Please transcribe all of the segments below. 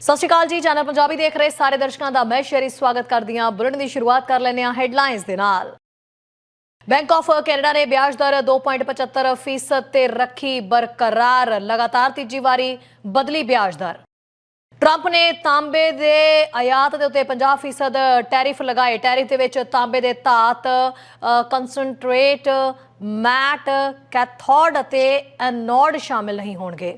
ਸਤਿ ਸ਼੍ਰੀ ਅਕਾਲ ਜੀ, ਚੈਨਲ ਪੰਜਾਬੀ ਦੇਖ ਰਹੇ ਸਾਰੇ ਦਰਸ਼ਕਾਂ ਦਾ ਮੈਂ ਸ਼ੇਰੀ ਸਵਾਗਤ ਕਰਦੀ ਹਾਂ। ਬੁਲੇਟਿਨ ਦੀ ਸ਼ੁਰੂਆਤ ਕਰ ਲੈਂਦੇ ਹਾਂ ਹੈਡਲਾਈਨਸ ਦੇ ਨਾਲ। ਬੈਂਕ ਆਫ ਕੈਨੇਡਾ ਨੇ ਵਿਆਜ ਦਰ 2.75% ਫੀਸਦ ਤੇ ਰੱਖੀ ਬਰਕਰਾਰ। ਲਗਾਤਾਰ ਤੀਜੀ ਵਾਰੀ ਬਦਲੀ ਵਿਆਜ ਦਰ। ਟਰੰਪ ਨੇ ਤਾਂਬੇ ਦੇ ਆਯਾਤ ਦੇ ਉੱਤੇ 50% ਟੈਰਿਫ ਲਗਾਏ। ਟੈਰਿਫ ਦੇ ਵਿੱਚ ਤਾਂਬੇ ਦੇ ਧਾਤ ਕਨਸੈਂਟਰੇਟ ਮੈਟ, ਕੈਥੋਡ ਅਤੇ ਐਨੋਡ ਸ਼ਾਮਿਲ ਨਹੀਂ ਹੋਣਗੇ।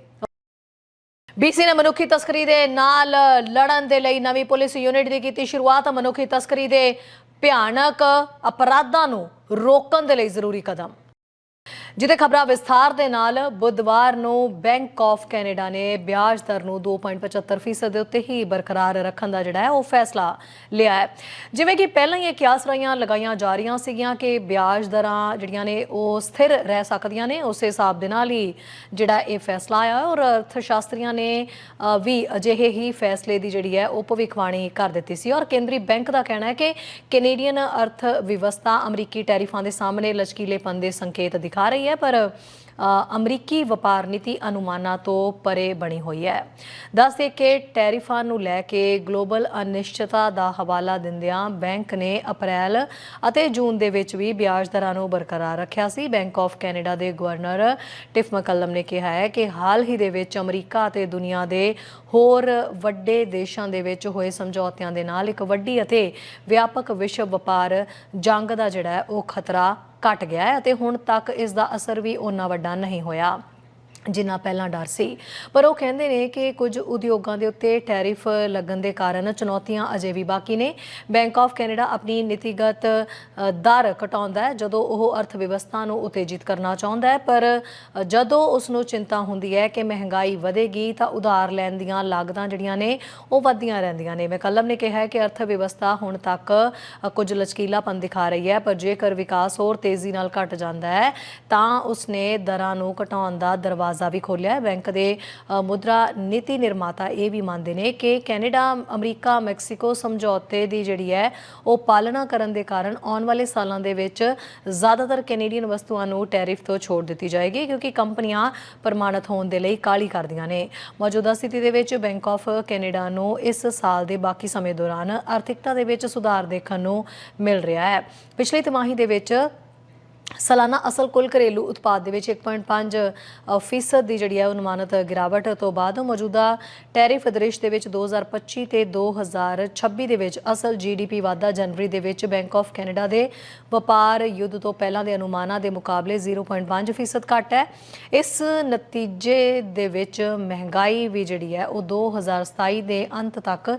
ਬੀਸੀ ਨੇ ਮਨੁੱਖੀ ਤਸਕਰੀ ਦੇ ਨਾਲ ਲੜਨ ਦੇ ਲਈ ਨਵੀਂ ਪੁਲਿਸ ਯੂਨਿਟ ਦੀ ਕੀਤੀ ਸ਼ੁਰੂਆਤ। ਮਨੁੱਖੀ ਤਸਕਰੀ ਦੇ ਭਿਆਨਕ ਅਪਰਾਧਾਂ ਨੂੰ ਰੋਕਣ ਦੇ ਲਈ ਜ਼ਰੂਰੀ ਕਦਮ। ਜਿਹਦੇ ਖਬਰਾਂ ਵਿਸਥਾਰ ਦੇ ਨਾਲ ਬੁੱਧਵਾਰ ਨੂੰ ਬੈਂਕ ਆਫ ਕੈਨੇਡਾ ਨੇ ਵਿਆਜ ਦਰ ਨੂੰ 2.75% ਦੇ ਉੱਤੇ ਹੀ ਬਰਕਰਾਰ ਰੱਖਣ ਦਾ ਜਿਹੜਾ ਹੈ ਉਹ ਫੈਸਲਾ ਲਿਆ ਹੈ। ਜਿਵੇਂ ਕਿ ਪਹਿਲਾਂ ਹੀ ਇਹ ਕਿਆਸ ਰਾਈਆਂ ਲਗਾਈਆਂ ਜਾ ਰਹੀਆਂ ਸੀਗੀਆਂ ਕਿ ਵਿਆਜ ਦਰਾਂ ਜਿਹੜੀਆਂ ਨੇ ਉਹ ਸਥਿਰ ਰਹਿ ਸਕਦੀਆਂ ਨੇ, ਉਸੇ ਹਿਸਾਬ ਦੇ ਨਾਲ ਹੀ ਜਿਹੜਾ ਇਹ ਫੈਸਲਾ ਆਇਆ ਔਰ ਅਰਥ ਸ਼ਾਸਤਰੀਆਂ ਨੇ ਵੀ ਅਜਿਹੇ ਹੀ ਫੈਸਲੇ ਦੀ ਜਿਹੜੀ ਹੈ ਉਹ ਭਵਿੱਖਬਾਣੀ ਕਰ ਦਿੱਤੀ ਸੀ ਔਰ ਕੇਂਦਰੀ ਬੈਂਕ ਦਾ ਕਹਿਣਾ ਹੈ ਕਿ ਕੈਨੇਡੀਅਨ ਅਰਥ ਵਿਵਸਥਾ ਅਮਰੀਕੀ ਟੈਰਿਫਾਂ ਦੇ ਸਾਹਮਣੇ ਲਚਕੀਲੇਪਨ ਦੇ ਸੰਕੇਤ ਦਿਖਾ ਰਹੀ ਹੈ, ਪਰ ਅਮਰੀਕੀ ਵਪਾਰ ਨੀਤੀ ਅਨੁਮਾਨਾਂ ਤੋਂ ਪਰੇ ਬਣੀ ਹੋਈ ਹੈ। ਦੱਸਦੇ ਕਿ ਟੈਰਿਫਾਂ ਨੂੰ ਲੈ ਕੇ ਗਲੋਬਲ ਅਨਿਸ਼ਚਿਤਤਾ ਦਾ ਹਵਾਲਾ ਦਿੰਦਿਆਂ ਬੈਂਕ ਨੇ ਅਪ੍ਰੈਲ ਅਤੇ ਜੂਨ ਦੇ ਵਿੱਚ ਵੀ ਵਿਆਜ ਦਰਾਂ ਨੂੰ ਬਰਕਰਾਰ ਰੱਖਿਆ ਸੀ। ਬੈਂਕ ਆਫ ਕੈਨੇਡਾ ਦੇ ਗਵਰਨਰ ਟਿਫ ਮਕਲਮ ਨੇ ਕਿਹਾ ਹੈ ਕਿ ਹਾਲ ਹੀ ਦੇ ਵਿੱਚ ਅਮਰੀਕਾ ਅਤੇ ਦੁਨੀਆ ਦੇ ਹੋਰ ਵੱਡੇ ਦੇਸ਼ਾਂ ਦੇ ਵਿੱਚ ਹੋਏ ਸਮਝੌਤਿਆਂ ਦੇ ਨਾਲ ਇੱਕ ਵੱਡੀ ਅਤੇ ਵਿਆਪਕ ਵਿਸ਼ਵ ਵਪਾਰ ਜੰਗ ਦਾ ਜਿਹੜਾ ਹੈ, ਉਹ ਖਤਰਾ ਘਟ ਗਿਆ ਹੈ ਅਤੇ ਹੁਣ ਤੱਕ ਇਸ ਦਾ ਅਸਰ ਵੀ ਓਨਾ ਵੱਡਾ ਨਹੀਂ ਹੋਇਆ। ਜਿੰਨਾ ਪਹਿਲਾਂ ਡਰ ਸੀ। ਪਰ ਉਹ ਕਹਿੰਦੇ ਨੇ ਕਿ ਕੁਝ ਉਦਯੋਗਾਂ ਦੇ ਉੱਤੇ ਟੈਰਿਫ ਲੱਗਣ ਦੇ ਕਾਰਨ ਚੁਣੌਤੀਆਂ ਅਜੇ ਵੀ ਬਾਕੀ ਨੇ। ਬੈਂਕ ਆਫ ਕੈਨੇਡਾ ਆਪਣੀ ਨੀਤੀਗਤ ਦਰ ਘਟਾਉਂਦਾ ਹੈ ਜਦੋਂ ਉਹ ਅਰਥ ਵਿਵਸਥਾ ਨੂੰ ਉਤੇਜਿਤ ਕਰਨਾ ਚਾਹੁੰਦਾ ਹੈ। ਪਰ ਜਦੋਂ ਉਸ ਨੂੰ ਚਿੰਤਾ ਹੁੰਦੀ ਹੈ ਕਿ ਮਹਿੰਗਾਈ ਵਧੇਗੀ ਤਾਂ ਉਧਾਰ ਲੈਣ ਦੀਆਂ ਲਾਗਤਾਂ ਜਿਹੜੀਆਂ ਨੇ, ਉਹ ਵੱਧਦੀਆਂ ਰਹਿੰਦੀਆਂ ਨੇ। ਮੈਕਲਮ ਨੇ ਕਿਹਾ ਹੈ ਕਿ ਅਰਥ ਵਿਵਸਥਾ ਹੁਣ ਤੱਕ ਕੁਝ ਲਚਕੀਲਾਪਨ ਦਿਖਾ ਰਹੀ ਹੈ, ਪਰ ਜੇਕਰ ਵਿਕਾਸ ਹੋਰ ਤੇਜ਼ੀ ਨਾਲ ਘਟ ਜਾਂਦਾ ਹੈ, ਤਾਂ ਉਸਨੇ ਦਰਾਂ ਨੂੰ ਘਟਾਉਣ ਦਾ ਦਰਵਾਜ਼ਾ ਵੀ ਖੋਲ੍ਹਿਆ ਹੈ। ਬੈਂਕ ਦੇ ਮੁਦਰਾ ਨੀਤੀ ਨਿਰਮਾਤਾ ਇਹ ਵੀ ਮੰਨਦੇ ਨੇ ਕਿ ਕੈਨੇਡਾ, ਅਮਰੀਕਾ, ਮੈਕਸੀਕੋ ਸਮਝੌਤੇ ਦੀ ਜਿਹੜੀ ਹੈ, ਉਹ ਪਾਲਣਾ ਕਰਨ ਦੇ ਕਾਰਨ ਆਉਣ ਵਾਲੇ ਸਾਲਾਂ ਦੇ ਵਿੱਚ ਜ਼ਿਆਦਾਤਰ ਕੈਨੇਡੀਅਨ ਵਸਤੂਆਂ ਨੂੰ ਟੈਰਿਫ ਤੋਂ ਛੋਟ ਦਿੱਤੀ ਜਾਏਗੀ ਕਿਉਂਕਿ ਕੰਪਨੀਆਂ ਪ੍ਰਮਾਣਿਤ ਹੋਣ ਦੇ ਲਈ ਕਾਲੀ ਕਰਦੀਆਂ ਨੇ। ਮੌਜੂਦਾ ਸਥਿਤੀ ਦੇ ਵਿੱਚ ਬੈਂਕ ਆਫ ਕੈਨੇਡਾ ਨੂੰ ਇਸ ਸਾਲ ਦੇ ਬਾਕੀ ਸਮੇਂ ਦੌਰਾਨ ਆਰਥਿਕਤਾ ਦੇ ਵਿੱਚ ਸੁਧਾਰ ਦੇਖਣ ਨੂੰ ਮਿਲ ਰਿਹਾ ਹੈ। ਪਿਛਲੀ ਤਿਮਾਹੀ ਦੇ ਵਿੱਚ ਸਾਲਾਨਾ ਅਸਲ ਕੁੱਲ ਘਰੇਲੂ ਉਤਪਾਦ ਦੇ ਵਿੱਚ 1.5 ਅ, ਫੀਸਦ ਦੀ ਜਿਹੜੀ ਹੈ ਉਹ ਅਨੁਮਾਨਿਤ ਗਿਰਾਵਟ ਤੋਂ ਬਾਅਦ ਮੌਜੂਦਾ ਟੈਰਿਫ ਦ੍ਰਿਸ਼ ਦੇ ਵਿੱਚ 2025 ਤੇ 2026 ਦੇ ਵਿੱਚ ਅਸਲ ਜੀਡੀਪੀ ਵਾਧਾ ਜਨਵਰੀ ਦੇ ਵਿੱਚ ਬੈਂਕ ਆਫ ਕੈਨੇਡਾ ਦੇ ਵਪਾਰ ਯੁੱਧ ਤੋਂ ਪਹਿਲਾਂ ਦੇ ਅਨੁਮਾਨਾਂ ਦੇ ਮੁਕਾਬਲੇ 0.5 ਫੀਸਦ ਘੱਟ ਹੈ। ਇਸ ਨਤੀਜੇ ਦੇ ਵਿੱਚ ਮਹਿੰਗਾਈ ਵੀ ਜਿਹੜੀ ਹੈ ਉਹ 2027 ਦੇ ਅੰਤ ਤੱਕ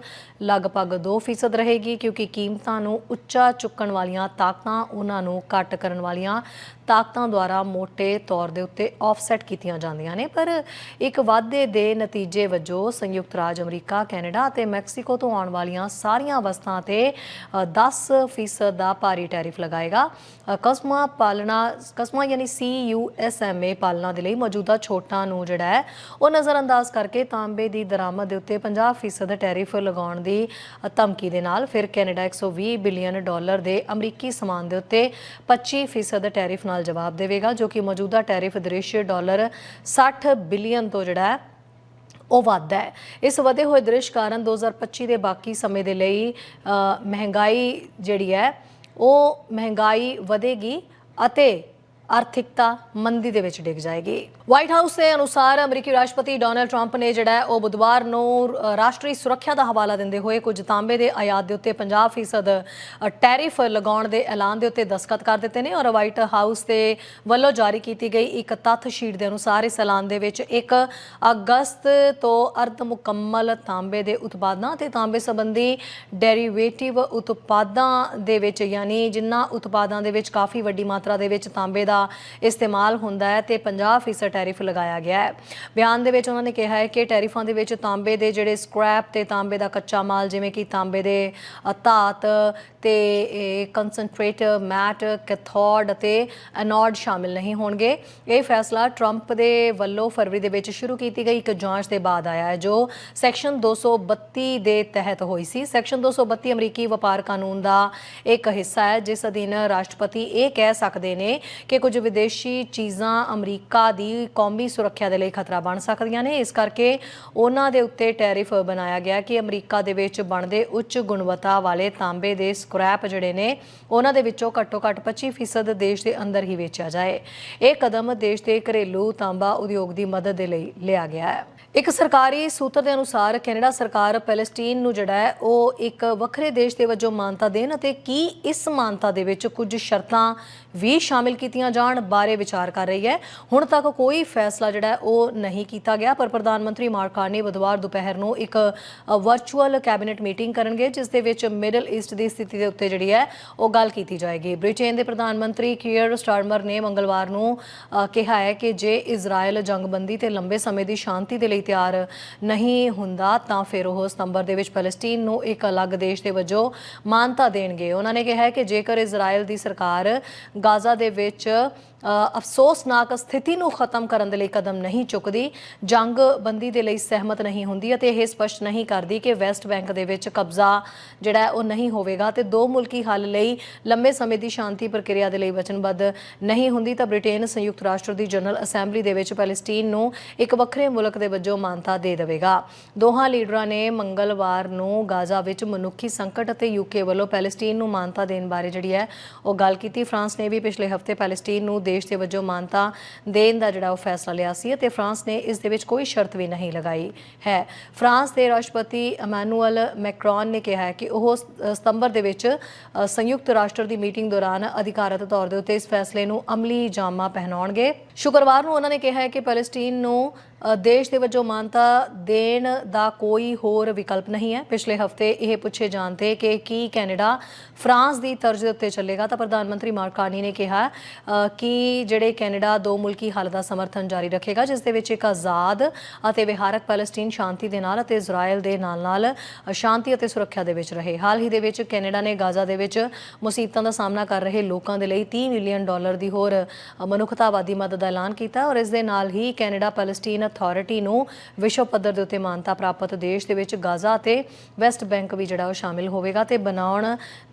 ਲਗਭਗ 2 ਫੀਸਦ ਰਹੇਗੀ ਕਿਉਂਕਿ ਕੀਮਤਾਂ ਨੂੰ ਉੱਚਾ ਚੁੱਕਣ ਵਾਲੀਆਂ ਤਾਕਤਾਂ ਉਹਨਾਂ ਨੂੰ ਘੱਟ ਕਰਨ ਵਾਲੀਆਂ ਤਾਕਤਾਂ ਦੁਆਰਾ ਮੋٹے ਤੌਰ ਦੇ ਉੱਤੇ ਆਫਸੈਟ ਕੀਤੀਆਂ ਜਾਂਦੀਆਂ ਨੇ। ਪਰ ਇੱਕ ਵਾਧੇ ਦੇ ਨਤੀਜੇ ਵਜੋਂ ਸੰਯੁਕਤ ਰਾਜ ਅਮਰੀਕਾ ਕੈਨੇਡਾ ਅਤੇ ਮੈਕਸੀਕੋ ਤੋਂ ਆਉਣ ਵਾਲੀਆਂ ਸਾਰੀਆਂ ਵਸਤਾਂ ਤੇ ਅ, 10% ਦਾ ਭਾਰੀ ਟੈਰਿਫ ਲਗਾਏਗਾ। ਅ, ਪਾਲਣਾ ਕਸਮਾਂ ਯਾਨੀ ਸੀਯੂਐਸਐਮਏ ਪਾਲਣਾ ਦੇ ਲਈ ਮੌਜੂਦਾ ਛੋਟਾਂ ਨੂੰ ਜਿਹੜਾ ਹੈ ਉਹ ਨਜ਼ਰਅੰਦਾਜ਼ ਕਰਕੇ ਤਾਂਬੇ ਦੀ ਦਰਾਮਦ ਦੇ ਉੱਤੇ 50% ਟੈਰਿਫ ਲਗਾਉਣ ਦੀ ਧਮਕੀ ਦੇ ਨਾਲ ਫਿਰ ਕੈਨੇਡਾ 120 ਬਿਲੀਅਨ ਡਾਲਰ ਦੇ ਅਮਰੀਕੀ ਸਮਾਨ ਦੇ ਉੱਤੇ 25% ਟੈਰਿਫ ਨਾਲ ਜਵਾਬ ਦੇਵੇਗਾ, ਜੋ ਕਿ ਮੌਜੂਦਾ ਟੈਰਿਫ ਦ੍ਰਿਸ਼ ਡਾਲਰ 60 ਬਿਲੀਅਨ ਤੋਂ ਜਿਹੜਾ ਹੈ, ਉਹ ਵੱਧਦਾ ਹੈ। ਇਸ ਵਧੇ ਹੋਏ ਦ੍ਰਿਸ਼ ਕਾਰਨ 2025 ਦੇ ਬਾਕੀ ਸਮੇਂ ਦੇ ਲਈ ਮਹਿੰਗਾਈ ਜਿਹੜੀ ਹੈ, ਉਹ ਮਹਿੰਗਾਈ ਵਧੇਗੀ ਅਤੇ ਆਰਥਿਕਤਾ ਮੰਦੀ ਦੇ ਵਿੱਚ ਡਿੱਗ ਜਾਏਗੀ। ਵਾਈਟ ਹਾਊਸ ਦੇ ਅਨੁਸਾਰ ਅਮਰੀਕੀ ਰਾਸ਼ਟਰਪਤੀ ਡੋਨਲਡ ਟਰੰਪ ਨੇ ਜਿਹੜਾ ਉਹ ਬੁੱਧਵਾਰ ਨੂੰ ਰਾਸ਼ਟਰੀ ਸੁਰੱਖਿਆ ਦਾ ਹਵਾਲਾ ਦਿੰਦੇ ਹੋਏ ਕੁਝ ਤਾਂਬੇ ਦੇ ਆਯਾਤ ਦੇ ਉੱਤੇ 50% ਟੈਰਿਫ ਲਗਾਉਣ ਦੇ ਐਲਾਨ ਦੇ ਉੱਤੇ ਦਸਤਖਤ ਕਰ ਦਿੱਤੇ ਨੇ ਔਰ ਵਾਈਟ ਹਾਊਸ ਦੇ ਵੱਲੋਂ ਜਾਰੀ ਕੀਤੀ ਗਈ ਇੱਕ ਤੱਥ ਸ਼ੀਟ ਦੇ ਅਨੁਸਾਰ ਇਸ ਐਲਾਨ ਦੇ ਵਿੱਚ 1 ਅਗਸਤ ਤੋਂ ਅਰਧ ਮੁਕੰਮਲ ਤਾਂਬੇ ਦੇ ਉਤਪਾਦਾਂ ਤੇ ਤਾਂਬੇ ਸੰਬੰਧੀ ਡੈਰੀਵੇਟਿਵ ਉਤਪਾਦਾਂ ਦੇ ਵਿੱਚ, ਯਾਨੀ ਜਿਨ੍ਹਾਂ ਉਤਪਾਦਾਂ ਦੇ ਵਿੱਚ ਕਾਫੀ ਵੱਡੀ ਮਾਤਰਾ ਦੇ ਵਿੱਚ ਤਾਂਬੇ ਦਾ ਇਸਤੇਮਾਲ ਹੁੰਦਾ ਹੈ ਤੇ 50% ਟੈਰਿਫ ਲਗਾਇਆ ਗਿਆ ਹੈ। ਬਿਆਨ ਦੇ ਵਿੱਚ ਉਹਨਾਂ ਨੇ ਕਿਹਾ ਹੈ ਕਿ ਟੈਰਿਫਾਂ ਦੇ ਵਿੱਚ ਤਾਂਬੇ ਦੇ ਜਿਹੜੇ ਸਕ੍ਰੈਪ ਤੇ ਤਾਂਬੇ ਦਾ ਕੱਚਾ ਮਾਲ ਜਿਵੇਂ ਕਿ ਤਾਂਬੇ ਦੇ ਅ, ਧਾਤ ਤੇ ਕਨਸੈਂਟਰੇਟ ਮੈਟ ਕੈਥੋਡ ਅਤੇ ਐਨੋਡ ਸ਼ਾਮਿਲ ਨਹੀਂ ਹੋਣਗੇ। ਇਹ ਫੈਸਲਾ ਟਰੰਪ ਦੇ ਵੱਲੋਂ ਫਰਵਰੀ ਦੇ ਵਿੱਚ ਸ਼ੁਰੂ ਕੀਤੀ ਗਈ। ਇੱਕ ਜਾਂਚ ਦੇ ਬਾਅਦ ਆਇਆ ਹੈ ਜੋ ਸੈਕਸ਼ਨ 232 ਦੇ ਤਹਿਤ ਹੋਈ ਸੀ। ਸੈਕਸ਼ਨ 232 ਅਮਰੀਕੀ ਵਪਾਰ ਕਾਨੂੰਨ ਦਾ ਇੱਕ ਹਿੱਸਾ ਹੈ ਜਿਸ ਅਧੀਨ ਰਾਸ਼ਟਰਪਤੀ ਇਹ ਕਹਿ ਸਕਦੇ ਨੇ ਕਿ ਕੁਝ ਵਿਦੇਸ਼ੀ ਚੀਜ਼ਾਂ ਅਮਰੀਕਾ ਦੀ ਕੌਮੀ ਸੁਰੱਖਿਆ ਦੇ ਲਈ ਖਤਰਾ ਬਣ ਸਕਦੀਆਂ ਨੇ। ਇਸ ਕਰਕੇ ਉਹਨਾਂ ਦੇ ਉੱਤੇ ਟੈਰਿਫ ਬਣਾਇਆ ਗਿਆ ਕਿ ਅਮਰੀਕਾ ਦੇ ਵਿੱਚ ਬਣਦੇ ਉੱਚ ਗੁਣਵੱਤਾ ਵਾਲੇ ਤਾਂਬੇ ਦੇ ਸਕ੍ਰੈਪ ਜਿਹੜੇ ਨੇ, ਉਹਨਾਂ ਦੇ ਵਿੱਚੋਂ ਘੱਟੋ-ਘੱਟ 25% ਦੇਸ਼ ਦੇ ਅੰਦਰ ਹੀ ਵੇਚਿਆ ਜਾਏ। ਇਹ ਕਦਮ ਦੇਸ਼ ਦੇ ਘਰੇਲੂ ਤਾਂਬਾ ਉਦਯੋਗ ਦੀ ਮਦਦ ਦੇ ਲਈ ਲਿਆ ਗਿਆ ਹੈ। ਇੱਕ ਸਰਕਾਰੀ ਸੂਤਰ ਦੇ ਅਨੁਸਾਰ ਕੈਨੇਡਾ ਸਰਕਾਰ ਪੈਲਸਟੀਨ ਨੂੰ ਜਿਹੜਾ ਹੈ, ਉਹ ਇੱਕ ਵੱਖਰੇ ਦੇਸ਼ ਦੇ ਵਜੋਂ ਮਾਨਤਾ ਦੇਣ ਅਤੇ ਕੀ ਇਸ ਮਾਨਤਾ ਦੇ ਵਿੱਚ ਕੁਝ ਸ਼ਰਤਾਂ ਵੀ ਸ਼ਾਮਿਲ ਕੀਤੀਆਂ ਜਾਣ ਬਾਰੇ ਵਿਚਾਰ ਕਰ ਰਹੀ ਹੈ। ਹੁਣ ਤੱਕ ਕੋਈ ਫੈਸਲਾ ਜਿਹੜਾ ਉਹ ਨਹੀਂ ਕੀਤਾ ਗਿਆ, ਪਰ ਪ੍ਰਧਾਨ ਮੰਤਰੀ ਮਾਰਕ ਕਾਰਨੀ ਬੁੱਧਵਾਰ ਦੁਪਹਿਰ ਨੂੰ ਇੱਕ ਵਰਚੁਅਲ ਕੈਬਨਿਟ ਮੀਟਿੰਗ ਕਰਨਗੇ, ਜਿਸ ਦੇ ਵਿੱਚ ਮਿਡਲ ਈਸਟ ਦੀ ਸਥਿਤੀ ਦੇ ਉੱਤੇ ਜਿਹੜੀ ਹੈ, ਉਹ ਗੱਲ ਕੀਤੀ ਜਾਏਗੀ। ਬ੍ਰਿਟੇਨ ਦੇ ਪ੍ਰਧਾਨ ਮੰਤਰੀ ਕੀਅਰ ਸਟਾਰਮਰ ਨੇ ਮੰਗਲਵਾਰ ਨੂੰ ਕਿਹਾ ਹੈ ਕਿ ਜੇ ਇਜ਼ਰਾਈਲ ਜੰਗਬੰਦੀ ਤੇ ਲੰਬੇ ਸਮੇਂ ਦੀ ਸ਼ਾਂਤੀ ਦੇ ਲਈ ਤਿਆਰ ਨਹੀਂ ਹੁੰਦਾ, ਤਾਂ ਫਿਰ ਉਹ ਸਤੰਬਰ ਦੇ ਵਿੱਚ ਪੈਲੇਸਟੀਨ ਨੂੰ ਇੱਕ ਅਲੱਗ ਦੇਸ਼ ਦੇ ਵਜੋਂ ਮਾਨਤਾ ਦੇਣਗੇ। ਉਹਨਾਂ ਨੇ ਕਿਹਾ ਕਿ ਜੇਕਰ ਇਜ਼ਰਾਈਲ ਦੀ ਸਰਕਾਰ ਗਾਜ਼ਾ ਦੇ ਵਿੱਚ ਅਫਸੋਸਨਾਕ ਸਥਿਤੀ ਨੂੰ ਖਤਮ ਕਰਨ ਦੇ ਲਈ ਕਦਮ ਨਹੀਂ ਚੁੱਕਦੀ, ਜੰਗ ਬੰਦੀ ਦੇ ਲਈ ਸਹਿਮਤ ਨਹੀਂ ਹੁੰਦੀ ਅਤੇ ਇਹ ਸਪਸ਼ਟ ਨਹੀਂ ਕਰਦੀ ਕਿ ਵੈਸਟ ਬੈਂਕ ਦੇ ਵਿੱਚ ਕਬਜ਼ਾ ਜਿਹੜਾ ਉਹ ਨਹੀਂ ਹੋਵੇਗਾ ਤੇ ਦੋ ਮੁਲਕੀ ਹੱਲ ਲਈ ਲੰਬੇ ਸਮੇਂ ਦੀ ਸ਼ਾਂਤੀ ਪ੍ਰਕਿਰਿਆ ਦੇ ਲਈ ਵਚਨਬੱਧ ਨਹੀਂ ਹੁੰਦੀ ਤਾਂ ਬ੍ਰਿਟੇਨ ਸੰਯੁਕਤ ਰਾਸ਼ਟਰ ਦੀ ਜਨਰਲ ਅਸੈਂਬਲੀ ਦੇ ਵਿੱਚ ਪੈਲੇਸਟੀਨ ਨੂੰ ਇੱਕ ਵੱਖਰੇ ਮੁਲਕ ਦੇ ਵਜੋਂ ਮਾਨਤਾ ਦੇ ਦੇਵੇਗਾ। ਦੋਹਾਂ ਲੀਡਰਾਂ ਨੇ ਮੰਗਲਵਾਰ ਨੂੰ ਗਾਜ਼ਾ ਵਿੱਚ ਮਨੁੱਖੀ ਸੰਕਟ ਅਤੇ ਯੂਕੇ ਵੱਲੋਂ ਪੈਲੇਸਟੀਨ ਨੂੰ ਮਾਨਤਾ ਦੇਣ ਬਾਰੇ ਜਿਹੜੀ ਹੈ ਉਹ ਗੱਲ ਕੀਤੀ। ਫਰਾਂਸ ਨੇ ਵੀ ਪਿਛਲੇ ਹਫ਼ਤੇ ਪੈਲੇਸਟੀਨ ਨੂੰ ਦੇਸ਼ ਦੇ ਵਜੋਂ ਮਾਨਤਾ ਦੇਣ ਦਾ ਜਿਹੜਾ ਉਹ ਫੈਸਲਾ ਲਿਆ ਸੀ ਅਤੇ ਫਰਾਂਸ ਨੇ ਇਸ ਦੇ ਵਿੱਚ ਕੋਈ ਸ਼ਰਤ ਵੀ ਨਹੀਂ ਲਗਾਈ ਹੈ। ਫਰਾਂਸ ਦੇ ਰਾਸ਼ਟਰਪਤੀ ਇਮੈਨੂਅਲ ਮੈਕਰੋਨ ਨੇ ਕਿਹਾ ਹੈ ਕਿ ਉਹ ਸਤੰਬਰ ਦੇ ਵਿੱਚ ਸੰਯੁਕਤ ਰਾਸ਼ਟਰ ਦੀ ਮੀਟਿੰਗ ਦੌਰਾਨ ਅਧਿਕਾਰਤ ਤੌਰ ਦੇ ਉੱਤੇ ਇਸ ਫੈਸਲੇ ਨੂੰ ਅਮਲੀ ਜਾਮਾ ਪਹਿਨਾਉਣਗੇ। ਸ਼ੁੱਕਰਵਾਰ ਨੂੰ ਉਹਨਾਂ ਨੇ ਕਿਹਾ ਹੈ ਕਿ ਪੈਲੇਸਟੀਨ ਨੂੰ ਦੇਸ਼ ਦੇ ਵਜੋਂ ਮਾਨਤਾ ਦੇਣ ਦਾ ਕੋਈ ਹੋਰ ਵਿਕਲਪ ਨਹੀਂ ਹੈ। ਪਿਛਲੇ ਹਫ਼ਤੇ ਇਹ ਪੁੱਛੇ ਜਾਣ ਤੇ ਕਿ ਕੀ ਕੈਨੇਡਾ ਫਰਾਂਸ ਦੀ ਤਰਜ਼ ਦੇ ਉੱਤੇ ਚੱਲੇਗਾ ਤਾਂ ਪ੍ਰਧਾਨ ਮੰਤਰੀ ਮਾਰਕਾਨੀ ਨੇ ਕਿਹਾ ਕਿ ਜਿਹੜੇ ਕੈਨੇਡਾ ਦੋ ਮੁਲਕੀ ਹੱਲ ਦਾ ਸਮਰਥਨ ਜਾਰੀ ਰੱਖੇਗਾ, ਜਿਸ ਦੇ ਵਿੱਚ ਇੱਕ ਆਜ਼ਾਦ ਅਤੇ ਵਿਹਾਰਕ ਪੈਲਸਟੀਨ ਸ਼ਾਂਤੀ ਦੇ ਨਾਲ ਅਤੇ ਇਜ਼ਰਾਈਲ ਦੇ ਨਾਲ-ਨਾਲ ਸ਼ਾਂਤੀ ਅਤੇ ਸੁਰੱਖਿਆ ਦੇ ਵਿੱਚ ਰਹੇ। ਹਾਲ ਹੀ ਦੇ ਵਿੱਚ ਕੈਨੇਡਾ ਨੇ ਗਾਜ਼ਾ ਦੇ ਵਿੱਚ ਮੁਸੀਬਤਾਂ ਦਾ ਸਾਹਮਣਾ ਕਰ ਰਹੇ ਲੋਕਾਂ ਦੇ ਲਈ 30 ਮਿਲੀਅਨ ਡਾਲਰ ਦੀ ਹੋਰ ਮਨੁੱਖਤਾਵਾਦੀ ਮਦਦ ਦਾ ਐਲਾਨ ਕੀਤਾ ਔਰ ਇਸ ਦੇ ਨਾਲ ਹੀ ਕੈਨੇਡਾ ਪੈਲਸਟੀਨ ਅਥਾਰਟੀ ਨੂੰ ਵਿਸ਼ਵ ਪੱਧਰ ਦੇ ਉੱਤੇ ਮਾਨਤਾ ਪ੍ਰਾਪਤ ਦੇਸ਼ ਦੇ ਵਿੱਚ ਗਾਜ਼ਾ ਅਤੇ ਵੈਸਟ ਬੈਂਕ ਵੀ ਜਿਹੜਾ ਉਹ ਸ਼ਾਮਿਲ ਹੋਵੇਗਾ ਤੇ ਬਣਾਉਣ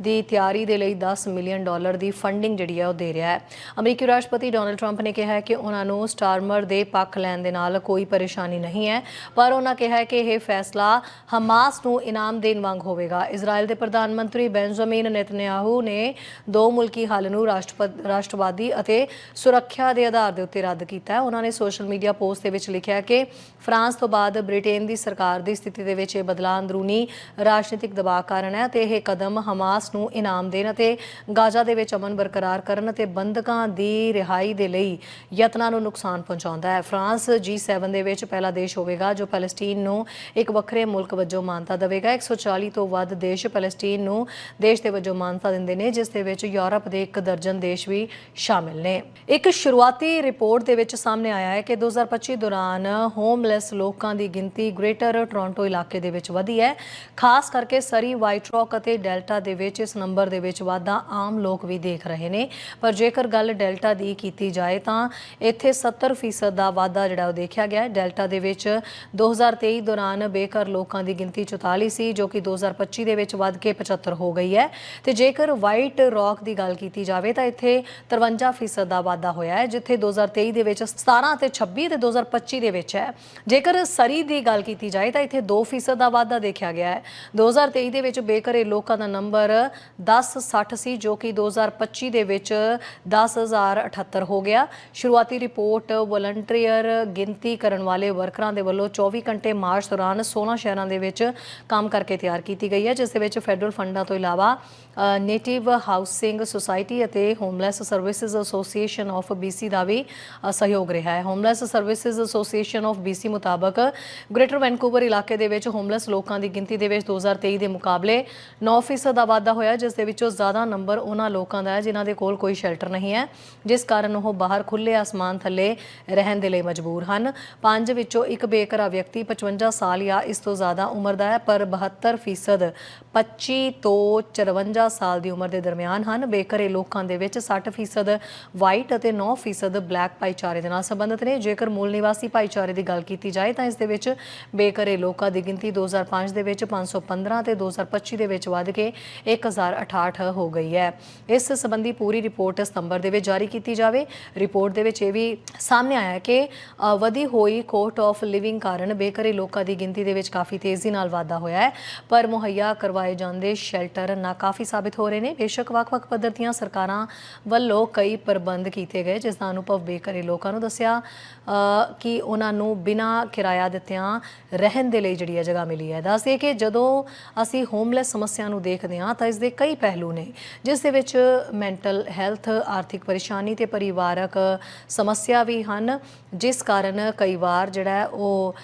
ਦੀ ਤਿਆਰੀ ਦੇ ਲਈ 10 ਮਿਲੀਅਨ ਡਾਲਰ ਦੀ ਫੰਡਿੰਗ ਜਿਹੜੀ ਹੈ ਉਹ ਦੇ ਰਿਹਾ ਹੈ। ਅਮਰੀਕੀ ਰਾਸ਼ਟਰਪਤੀ ਡੋਨਲਡ ਟਰੰਪ ਨੇ ਕਿਹਾ ਹੈ ਕਿ ਉਹਨਾਂ ਨੂੰ ਸਟਾਰਮਰ ਦੇ ਪੱਖ ਲੈਣ ਦੇ ਨਾਲ ਕੋਈ ਪਰੇਸ਼ਾਨੀ ਨਹੀਂ ਹੈ, ਪਰ ਉਹਨਾਂ ਕਿਹਾ ਹੈ ਕਿ ਇਹ ਫੈਸਲਾ ਹਮਾਸ ਨੂੰ ਇਨਾਮ ਦੇਣ ਵਾਂਗ ਹੋਵੇਗਾ। ਇਜ਼ਰਾਈਲ ਦੇ ਪ੍ਰਧਾਨ ਮੰਤਰੀ ਬੈਂਜਾਮਿਨ ਨੇਤਨਯਾਹੂ ਨੇ ਦੋ ਮੁਲਕੀ ਹੱਲ ਨੂੰ ਰਾਸ਼ਟਰਪਤੀ, ਰਾਸ਼ਟਰਵਾਦੀ ਅਤੇ ਸੁਰੱਖਿਆ ਦੇ ਆਧਾਰ ਦੇ ਉੱਤੇ ਰੱਦ ਕੀਤਾ ਹੈ। ਉਹਨਾਂ ਨੇ ਸੋਸ਼ਲ ਮੀਡੀਆ ਪੋਸਟ ਦੇ ਵਿੱਚ ਲਿਖਿਆ ਕਿ ਫਰਾਂਸ ਤੋਂ ਬਾਅਦ ਬ੍ਰਿਟੇਨ ਦੀ ਸਰਕਾਰ ਦੀ ਸਥਿਤੀ ਦੇ ਵਿੱਚ ਇਹ ਬਦਲਾਅ ਅੰਦਰੂਨੀ ਰਾਜਨੀਤਿਕ ਦਬਾਅ ਕਾਰਨ ਹੈ ਤੇ ਇਹ ਕਦਮ ਹਮਾਸ ਨੂੰ ਇਨਾਮ ਦੇਣ ਅਤੇ ਗਾਜ਼ਾ ਦੇ ਵਿੱਚ ਅਮਨ ਬਰਕਰਾਰ ਕਰਨ ਅਤੇ ਬੰਦਕਾਂ ਦੀ ਰਿਹਾਈ ਦੇ ਲਈ ਯਤਨਾਂ ਨੂੰ ਨੁਕਸਾਨ ਪਹੁੰਚਾਉਂਦਾ ਹੈ। ਫਰਾਂਸ G7 ਦੇ ਵਿੱਚ ਪਹਿਲਾ ਦੇਸ਼ ਹੋਵੇਗਾ ਜੋ ਪੈਲੇਸਟੀਨ ਨੂੰ ਇੱਕ ਵੱਖਰੇ ਮੁਲਕ ਵਜੋਂ ਮਾਨਤਾ ਦੇਵੇਗਾ। 140 ਤੋਂ ਵੱਧ ਦੇਸ਼ ਪੈਲਸਟੀਨ ਨੂੰ ਦੇਸ਼ ਦੇ ਵਜੋਂ ਮਾਨਤਾ ਦਿੰਦੇ ਨੇ, ਜਿਸ ਦੇ ਵਿੱਚ ਯੂਰਪ ਦੇ ਇੱਕ ਦਰਜਨ ਦੇਸ਼ ਵੀ ਸ਼ਾਮਿਲ ਨੇ। ਇੱਕ ਸ਼ੁਰੂਆਤੀ ਰਿਪੋਰਟ ਦੇ ਵਿੱਚ ਸਾਹਮਣੇ ਆਇਆ ਹੈ ਕਿ 2025 ਦੌਰਾਨ ਹੋਮਲੈਸ ਲੋਕਾਂ ਦੀ ਗਿਣਤੀ ਗ੍ਰੇਟਰ ਟੋਰਾਂਟੋ ਇਲਾਕੇ ਦੇ ਵਿੱਚ ਵਧੀ ਹੈ। ਖਾਸ ਕਰਕੇ ਸਰੀ ਵਾਈਟ ਰੌਕ ਅਤੇ ਡੈਲਟਾ ਦੇ ਵਿੱਚ ਇਸ ਨੰਬਰ ਦੇ ਵਿੱਚ ਵਾਧਾ ਆਮ ਲੋਕ ਵੀ ਦੇਖ ਰਹੇ ਨੇ। ਪਰ ਜੇਕਰ ਗੱਲ ਡੈਲਟਾ ਦੀ ਕੀਤੀ ਜਾਏ ਤਾਂ ਇੱਥੇ 70% ਦਾ ਵਾਧਾ ਜਿਹੜਾ ਉਹ ਦੇਖਿਆ ਗਿਆ ਹੈ। ਡੈਲਟਾ ਦੇ ਵਿੱਚ 2023 ਦੌਰਾਨ ਬੇਘਰ ਲੋਕਾਂ ਦੀ ਗਿਣਤੀ 44 ਸੀ, ਜੋ ਕਿ 2025 ਦੇ ਵਿੱਚ ਵੱਧ ਕੇ 75 ਹੋ ਗਈ ਹੈ। ਤੇ ਜੇਕਰ ਵਾਈਟ ਰੌਕ ਦੀ ਗੱਲ ਕੀਤੀ ਜਾਵੇ ਤਾਂ ਇੱਥੇ 53% ਦਾ ਵਾਧਾ ਹੋਇਆ ਹੈ, ਜਿੱਥੇ 2023 ਦੇ ਵਿੱਚ 17 ਅਤੇ 26 ਤੇ 2025 ਦੇ ਵਿੱਚ ਹੈ। ਜੇਕਰ ਸਰੀ ਦੀ ਗੱਲ ਕੀਤੀ ਜਾਏ ਤਾਂ ਇੱਥੇ 2% ਦਾ ਵਾਧਾ ਦੇਖਿਆ ਗਿਆ ਹੈ। 2023 ਦੇ ਵਿੱਚ ਬੇਘਰੇ ਲੋਕਾਂ ਦਾ ਨੰਬਰ 1060 ਸੀ, ਜੋ ਕਿ 2025 ਦੇ ਵਿੱਚ 10078 ਹੋ ਗਿਆ। ਸ਼ੁਰੂਆਤੀ ਰਿਪੋਰਟ ਵਲੰਟੀਅਰ ਗਿਣਤੀ ਕਰਨ ਵਾਲੇ ਵਰਕਰਾਂ ਦੇ ਵੱਲੋਂ 24 ਘੰਟੇ ਮਾਰਚ ਦੌਰਾਨ 16 ਸ਼ਹਿਰਾਂ ਦੇ ਵਿੱਚ ਕੰਮ ਕਰਕੇ ਤਿਆਰ ਕੀਤੀ ਗਈ ਹੈ, ਜਿਸ ਦੇ ਵਿੱਚ ਫੈਡਰਲ ਫੰਡਾਂ ਤੋਂ ਇਲਾਵਾ ਨੇਟਿਵ ਹਾਊਸਿੰਗ ਸੁਸਾਇਟੀ ਅਤੇ homeless services association of BC ਦਾ ਵੀ ਸਹਿਯੋਗ ਰਿਹਾ ਹੈ। Homeless services association of BC ਮੁਤਾਬਕ ਗ੍ਰੇਟਰ ਵੈਨਕੂਵਰ ਇਲਾਕੇ ਦੇ ਵਿੱਚ ਹੋਮਲੈਸ ਲੋਕਾਂ ਦੀ ਗਿਣਤੀ ਦੇ ਵਿੱਚ 2023 ਦੇ ਮੁਕਾਬਲੇ 9% ਦਾ ਵਾਧਾ ਹੋਇਆ, ਜਿਸ ਦੇ ਵਿੱਚੋਂ ਜ਼ਿਆਦਾ ਨੰਬਰ ਉਹਨਾਂ ਲੋਕਾਂ ਦਾ ਹੈ ਜਿਨ੍ਹਾਂ ਦੇ ਕੋਲ ਕੋਈ ਸ਼ੈਲਟਰ ਨਹੀਂ ਹੈ, ਜਿਸ ਕਾਰਨ ਉਹ ਬਾਹਰ ਖੁੱਲੇ ਅਸਮਾਨ ਥੱਲੇ ਰਹਿਣ ਦੇ ਲਈ ਮਜਬੂਰ ਹਨ। ਪੰਜ ਵਿੱਚੋਂ ਇੱਕ ਬੇਘਰਾ ਵਿਅਕਤੀ 55 ਸਾਲ ਜਾਂ ਇਸ ਤੋਂ ਜ਼ਿਆਦਾ ਉਮਰ ਦਾ ਹੈ, ਪਰ 72% 25 ਤੋਂ 54 ਸਾਲ ਦੀ ਉਮਰ ਦੇ ਦਰਮਿਆਨ ਹਨ। ਬੇਘਰੇ ਲੋਕਾਂ ਦੇ ਵਿੱਚ 60% ਵਾਈਟ ਅਤੇ 9% ਬਲੈਕ ਭਾਈਚਾਰੇ ਦੇ ਨਾਲ ਸੰਬੰਧਿਤ ਨੇ। ਜੇਕਰ ਮੂਲ ਨਿਵਾਸੀ ਭਾਈਚਾਰੇ ਦੀ ਗੱਲ ਕੀਤੀ ਜਾਏ ਤਾਂ ਇਸ ਦੇ ਵਿੱਚ ਬੇਘਰੇ ਲੋਕਾਂ ਦੀ ਗਿਣਤੀ 2005 ਦੇ ਵਿੱਚ 515 ਤੇ 2025 ਦੇ ਵਿੱਚ ਵੱਧ ਕੇ 1068 ਹੋ ਗਈ ਹੈ। ਇਸ ਸੰਬੰਧੀ ਪੂਰੀ ਰਿਪੋਰਟ ਸਤੰਬਰ ਦੇ ਵਿੱਚ ਜਾਰੀ ਕੀਤੀ ਜਾਵੇ। ਰਿਪੋਰਟ ਦੇ ਵਿੱਚ ਇਹ ਵੀ ਸਾਹਮਣੇ ਆਇਆ ਕਿ ਵਧੀ ਹੋਈ ਕੋਸਟ ਆਫ ਲਿਵਿੰਗ ਕਾਰਨ ਬੇਘਰੇ ਲੋਕਾਂ ਦੀ ਗਿਣਤੀ ਦੇ ਵਿੱਚ ਕਾਫੀ ਤੇਜ਼ੀ ਨਾਲ ਵਾਧਾ ਹੋਇਆ ਹੈ। ਪਰ ਮੁਹੱਈਆ ਕਰਵਾਏ ਜਾਂਦੇ ਸ਼ੈਲਟਰ ਨਾ ਕਾਫ਼ੀ ਸਾਬਿਤ ਹੋ ਰਹੇ ਨੇ। ਬੇਸ਼ੱਕ ਵੱਖ-ਵੱਖ ਪੱਧਰ ਦੀਆਂ ਸਰਕਾਰਾਂ ਵੱਲੋਂ ਕਈ ਪ੍ਰਬੰਧ ਕੀਤੇ ਗਏ, ਜਿਸ ਦਾ ਅਨੁਭਵ ਬੇਘਰੇ ਲੋਕਾਂ ਨੂੰ ਦੱਸਿਆ ਕਿ ਉਹਨਾਂ ਨੂੰ ਬਿਨਾਂ ਕਿਰਾਇਆ ਦਿੱਤਿਆਂ ਰਹਿਣ ਦੇ ਲਈ ਜਿਹੜੀ ਹੈ ਜਗ੍ਹਾ ਮਿਲੀ ਹੈ। ਦੱਸਦੇ ਕਿ ਜਦੋਂ ਅਸੀਂ ਹੋਮਲੈਸ ਸਮੱਸਿਆ ਨੂੰ ਦੇਖਦੇ ਹਾਂ ਤਾਂ ਇਸ ਦੇ ਕਈ ਪਹਿਲੂ ਨੇ, ਜਿਸ ਦੇ ਵਿੱਚ ਮੈਂਟਲ ਹੈਲਥ ਆਰਥਿਕ ਪਰੇਸ਼ਾਨੀ ਤੇ ਪਰਿਵਾਰਕ ਸਮੱਸਿਆ ਵੀ ਹਨ, ਜਿਸ ਕਾਰਨ ਕਈ ਵਾਰ ਜਿਹੜਾ ਉਹ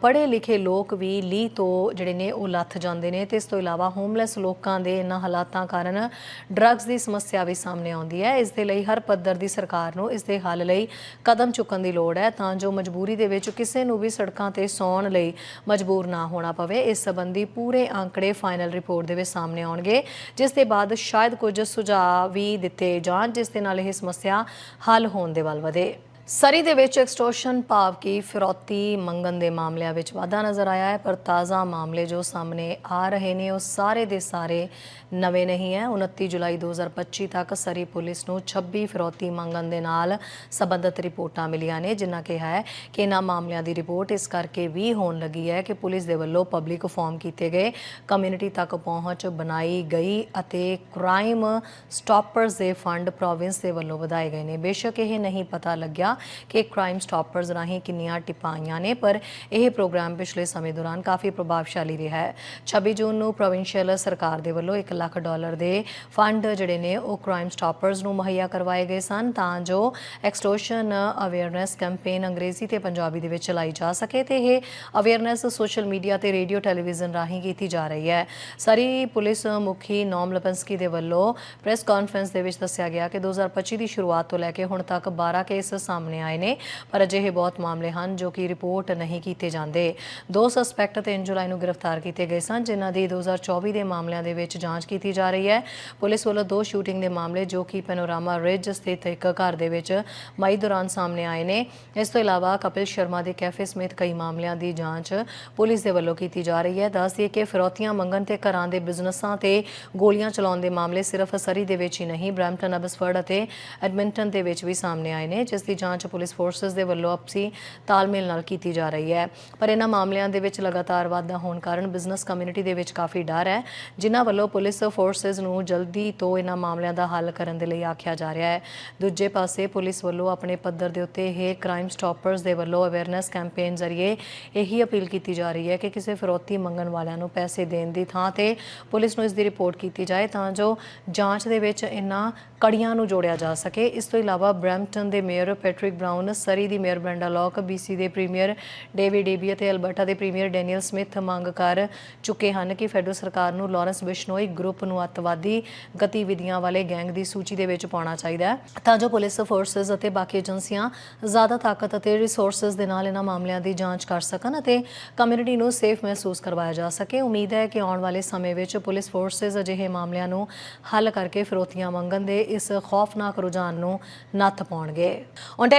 ਪੜ੍ਹੇ ਲਿਖੇ ਲੋਕ ਵੀ ਲੀ ਤੋਂ ਜਿਹੜੇ ਨੇ ਉਹ ਲੱਥ ਜਾਂਦੇ ਨੇ। ਤੇ ਇਸ ਤੋਂ ਇਲਾਵਾ ਹੋਮਲੈਸ ਲੋਕਾਂ ਦੇ ਇਹਨਾਂ ਹਾਲਾਤਾਂ ਕਾਰਨ ਡਰੱਗਸ ਦੀ ਸਮੱਸਿਆ ਵੀ ਸਾਹਮਣੇ ਆਉਂਦੀ ਹੈ। ਇਸ ਦੇ ਲਈ ਹਰ ਪੱਧਰ ਦੀ ਸਰਕਾਰ ਨੂੰ ਇਸ ਦੇ ਹੱਲ ਲਈ ਕਦਮ ਚੁੱਕਣ ਦੀ ਲੋੜ ਹੈ ਤਾਂ ਜੋ ਮਜਬੂਰੀ ਦੇ ਵਿੱਚ ਕਿਸੇ ਨੂੰ ਵੀ ਸੜਕਾਂ ਤੇ ਸੌਣ ਲਈ ਮਜਬੂਰ ਨਾ ਹੋਣਾ ਪਵੇ। ਇਸ ਸੰਬੰਧੀ ਪੂਰੇ ਅੰਕੜੇ ਫਾਈਨਲ ਰਿਪੋਰਟ ਦੇ ਵਿੱਚ ਸਾਹਮਣੇ ਆਉਣਗੇ, ਜਿਸ ਦੇ ਬਾਅਦ ਸ਼ਾਇਦ ਕੁਝ ਸੁਝਾਅ ਵੀ ਦਿੱਤੇ ਜਾਣ, ਜਿਸ ਦੇ ਨਾਲ ਇਹ ਸਮੱਸਿਆ ਹੱਲ ਹੋਣ ਦੇ ਵੱਲ ਵਧੇ। ਸਰੀ ਦੇ ਵਿੱਚ ਐਕਸਟੋਰਸ਼ਨ ਭਾਵ ਕਿ ਫਿਰੌਤੀ ਮੰਗਣ ਦੇ ਮਾਮਲਿਆਂ ਵਿੱਚ ਵਾਧਾ ਨਜ਼ਰ ਆਇਆ ਹੈ, ਪਰ ਤਾਜ਼ਾ ਮਾਮਲੇ ਜੋ ਸਾਹਮਣੇ ਆ ਰਹੇ ਨੇ, ਉਹ ਸਾਰੇ ਦੇ ਸਾਰੇ ਨਵੇਂ ਨਹੀਂ ਹੈ। 29 ਜੁਲਾਈ 2025 ਤੱਕ ਸਰੀ ਪੁਲਿਸ ਨੂੰ 26 ਫਿਰੌਤੀ ਮੰਗਣ ਦੇ ਨਾਲ ਸੰਬੰਧਿਤ ਰਿਪੋਰਟਾਂ ਮਿਲੀਆਂ ਨੇ, ਜਿਨ੍ਹਾਂ ਕਿਹਾ ਹੈ ਕਿ ਇਹਨਾਂ ਮਾਮਲਿਆਂ ਦੀ ਰਿਪੋਰਟ ਇਸ ਕਰਕੇ ਵੀ ਹੋਣ ਲੱਗੀ ਹੈ ਕਿ ਪੁਲਿਸ ਦੇ ਵੱਲੋਂ ਪਬਲਿਕ ਫਾਰਮ ਕੀਤੇ ਗਏ, ਕਮਿਊਨਿਟੀ ਤੱਕ ਪਹੁੰਚ ਬਣਾਈ ਗਈ ਅਤੇ ਕ੍ਰਾਈਮ ਸਟਾਪਰਸ ਦੇ ਫੰਡ ਪ੍ਰੋਵਿੰਸ ਦੇ ਵੱਲੋਂ ਵਧਾਏ ਗਏ ਨੇ। ਬੇਸ਼ੱਕ ਇਹ ਨਹੀਂ ਪਤਾ ਲੱਗਿਆ ਕਿ ਕ੍ਰਾਈਮ ਸਟਾਪਰਸ ਰਾਹੀਂ ਕਿੰਨੀਆਂ ਟਿਪਾਈਆਂ ਨੇ, ਪਰ ਇਹ ਪ੍ਰੋਗਰਾਮ ਪਿਛਲੇ ਸਮੇਂ ਦੌਰਾਨ ਕਾਫੀ ਪ੍ਰਭਾਵਸ਼ਾਲੀ ਰਿਹਾ ਹੈ। 26 ਜੂਨ ਨੂੰ ਪ੍ਰੋਵਿੰਸ਼ੀਅਲ ਸਰਕਾਰ ਦੇ ਵੱਲੋਂ 1 ਲੱਖ ਡਾਲਰ ਦੇ ਫੰਡ ਜਿਹੜੇ ਨੇ, ਉਹ ਕ੍ਰਾਈਮ ਸਟਾਪਰਸ ਨੂੰ ਮੁਹੱਈਆ ਕਰਵਾਏ ਗਏ ਸਨ ਤਾਂ ਜੋ ਐਕਸਟੋਰਸ਼ਨ ਅਵੇਅਰਨੈਸ ਕੈਂਪੇਨ ਅੰਗਰੇਜ਼ੀ ਤੇ ਪੰਜਾਬੀ ਦੇ ਵਿੱਚ ਚਲਾਈ ਜਾ ਸਕੇ ਤੇ ਇਹ ਅਵੇਅਰਨੈਸ ਸੋਸ਼ਲ ਮੀਡੀਆ ਤੇ ਰੇਡੀਓ ਟੈਲੀਵਿਜ਼ਨ ਰਾਹੀਂ ਕੀਤੀ ਜਾ ਰਹੀ ਹੈ। ਸਾਰੀ ਪੁਲਿਸ ਮੁਖੀ ਨੋਮ ਲਪੰਸਕੀ ਦੇ ਵੱਲੋਂ ਪ੍ਰੈਸ ਕਾਨਫਰੰਸ ਦੇ ਵਿੱਚ ਦੱਸਿਆ ਗਿਆ ਕਿ 2025 ਦੀ ਸ਼ੁਰੂਆਤ ਤੋਂ ਲੈ ਕੇ ਹੁਣ ਤੱਕ 12 ਕੇਸ ਸਾਹਮਣੇ ਆਏ ਨੇ, ਪਰ ਅਜਿਹੇ ਬਹੁਤ ਮਾਮਲੇ ਹਨ ਜੋ ਕਿ ਰਿਪੋਰਟ ਨਹੀਂ ਕੀਤੇ ਜਾਂਦੇ। ਦੋ ਸਸਪੈਕਟ 3 ਜੁਲਾਈ ਨੂੰ ਗ੍ਰਿਫਤਾਰ ਕੀਤੇ ਗਏ ਸਨ, ਜਿਨ੍ਹਾਂ ਦੀ 2024 ਦੇ ਮਾਮਲਿਆਂ ਦੇ ਵਿੱਚ ਜਾਂਚ ਕੀਤੀ ਜਾ ਰਹੀ ਹੈ। ਪੁਲਿਸ ਵੱਲੋਂ ਦੋ ਸ਼ੂਟਿੰਗ ਦੇ ਮਾਮਲੇ ਜੋ ਕਿ ਪੈਨੋਰਾਮਾ ਰਿਜ ਸਥਿਤ ਇੱਕ ਘਰ ਦੇ ਵਿੱਚ ਮਈ ਦੌਰਾਨ ਸਾਹਮਣੇ ਆਏ ਨੇ। ਇਸ ਤੋਂ ਇਲਾਵਾ ਕਪਿਲ ਸ਼ਰਮਾ ਦੇ ਕੈਫੇ ਸਮੇਤ ਕਈ ਮਾਮਲਿਆਂ ਦੀ ਜਾਂਚ ਪੁਲਿਸ ਦੇ ਵੱਲੋਂ ਕੀਤੀ ਜਾ ਰਹੀ ਹੈ। ਦੱਸ ਦਈਏ ਕਿ ਫਿਰੌਤੀਆਂ ਮੰਗਣ ਤੇ ਘਰਾਂ ਦੇ ਬਿਜ਼ਨਸਾਂ ਤੇ ਗੋਲੀਆਂ ਚਲਾਉਣ ਦੇ ਮਾਮਲੇ ਸਿਰਫ ਸਰੀ ਦੇ ਵਿੱਚ ਹੀ ਨਹੀਂ, ਬ੍ਰੈਂਪਟਨ, ਅਬਸਫਰਡ ਅਤੇ ਐਡਮਿੰਟਨ ਦੇ ਵਿੱਚ ਵੀ ਸਾਹਮਣੇ ਆਏ ਨੇ, ਜਿਸ ਦੀ ਜਾਂਚ ਪੁਲਿਸ ਫੋਰਸਸ ਦੇ ਵੱਲੋਂ ਆਪਸੀ ਤਾਲਮੇਲ ਨਾਲ ਕੀਤੀ ਜਾ ਰਹੀ ਹੈ। ਪਰ ਇਹਨਾਂ ਮਾਮਲਿਆਂ ਦੇ ਵਿੱਚ ਲਗਾਤਾਰ ਵਾਧਾ ਹੋਣ ਕਾਰਨ ਬਿਜ਼ਨਸ ਕਮਿਊਨਿਟੀ ਦੇ ਵਿੱਚ ਕਾਫੀ ਡਰ ਹੈ, ਜਿਨ੍ਹਾਂ ਵੱਲੋਂ ਪੁਲਿਸ ਫੋਰਸਸ ਨੂੰ ਜਲਦੀ ਤੋਂ ਇਹਨਾਂ ਮਾਮਲਿਆਂ ਦਾ ਹੱਲ ਕਰਨ ਦੇ ਲਈ ਆਖਿਆ ਜਾ ਰਿਹਾ ਹੈ। ਦੂਜੇ ਪਾਸੇ ਪੁਲਿਸ ਵੱਲੋਂ ਆਪਣੇ ਪੱਧਰ ਦੇ ਉੱਤੇ ਇਹ ਕ੍ਰਾਈਮ ਸਟਾਪਰਸ ਦੇ ਵੱਲੋਂ ਅਵੇਅਰਨੈਸ ਕੈਂਪੇਨ ਜ਼ਰੀਏ ਇਹੀ ਅਪੀਲ ਕੀਤੀ ਜਾ ਰਹੀ ਹੈ ਕਿ ਕਿਸੇ ਫਿਰੌਤੀ ਮੰਗਣ ਵਾਲਿਆਂ ਨੂੰ ਪੈਸੇ ਦੇਣ ਦੀ ਥਾਂ ਤੇ ਪੁਲਿਸ ਨੂੰ ਇਸ ਦੀ ਰਿਪੋਰਟ ਕੀਤੀ ਜਾਏ ਤਾਂ ਜੋ ਜਾਂਚ ਦੇ ਵਿੱਚ ਇਹਨਾਂ ਕੜੀਆਂ ਨੂੰ ਜੋੜਿਆ ਜਾ ਸਕੇ। ਇਸ ਤੋਂ ਇਲਾਵਾ ਬ੍ਰੈਂਪਟਨ ਦੇ ਮੇਅਰ ਪੈਟ੍ਰਿਕ ਬ੍ਰਾਊਨ, ਸਰੀ ਦੀ ਮੇਅਰ ਬ੍ਰੈਂਡਾ ਲੌਕ ਬੀਸੀ ਦੇ ਪ੍ਰੀਮੀਅਰ ਡੇਵਿਡ ਏਬੀ ਅਤੇ ਅਲਬਰਟਾ ਦੇ ਪ੍ਰੀਮੀਅਰ ਡੈਨੀਅਲ ਸਮਿਥ ਮੰਗ ਕਰ ਚੁੱਕੇ ਹਨ ਕਿ ਫੈਡਰਲ ਸਰਕਾਰ ਨੂੰ ਲਾਰੈਂਸ ਬਿਸ਼ਨੋਈ ਗਰੁੱਪ ਨੂੰ ਅੱਤਵਾਦੀ ਗਤੀਵਿਧੀਆਂ ਵਾਲੇ ਗੈਂਗ ਦੀ ਸੂਚੀ ਦੇ ਵਿੱਚ ਪਾਉਣਾ ਚਾਹੀਦਾ ਹੈ। ਤਾਂ ਜੋ ਪੁਲਿਸ ਫੋਰਸਸ ਅਤੇ ਬਾਕੀ ਏਜੰਸੀਆਂ ਜ਼ਿਆਦਾ ਤਾਕਤ ਅਤੇ ਰਿਸੋਰਸਸ ਦੇ ਨਾਲ ਇਹਨਾਂ ਮਾਮਲਿਆਂ ਦੀ ਜਾਂਚ ਕਰ ਸਕਣ ਅਤੇ ਕਮਿਊਨਿਟੀ ਨੂੰ ਸੇਫ ਮਹਿਸੂਸ ਕਰਵਾਇਆ ਜਾ ਸਕੇ। ਉਮੀਦ ਹੈ ਕਿ ਆਉਣ ਵਾਲੇ ਸਮੇਂ ਵਿੱਚ ਪੁਲਿਸ ਫੋਰਸਸ ਅਜਿਹੇ ਮਾਮਲਿਆਂ ਨੂੰ ਹੱਲ ਕਰਕੇ ਫਿਰੋਤੀਆਂ ਮੰਗਣ ਦੇ ਇਸ ਖੌਫਨਾਕ ਰੁਝਾਨ ਨੂੰ ਨੱਥ ਪਾਉਣਗੇ।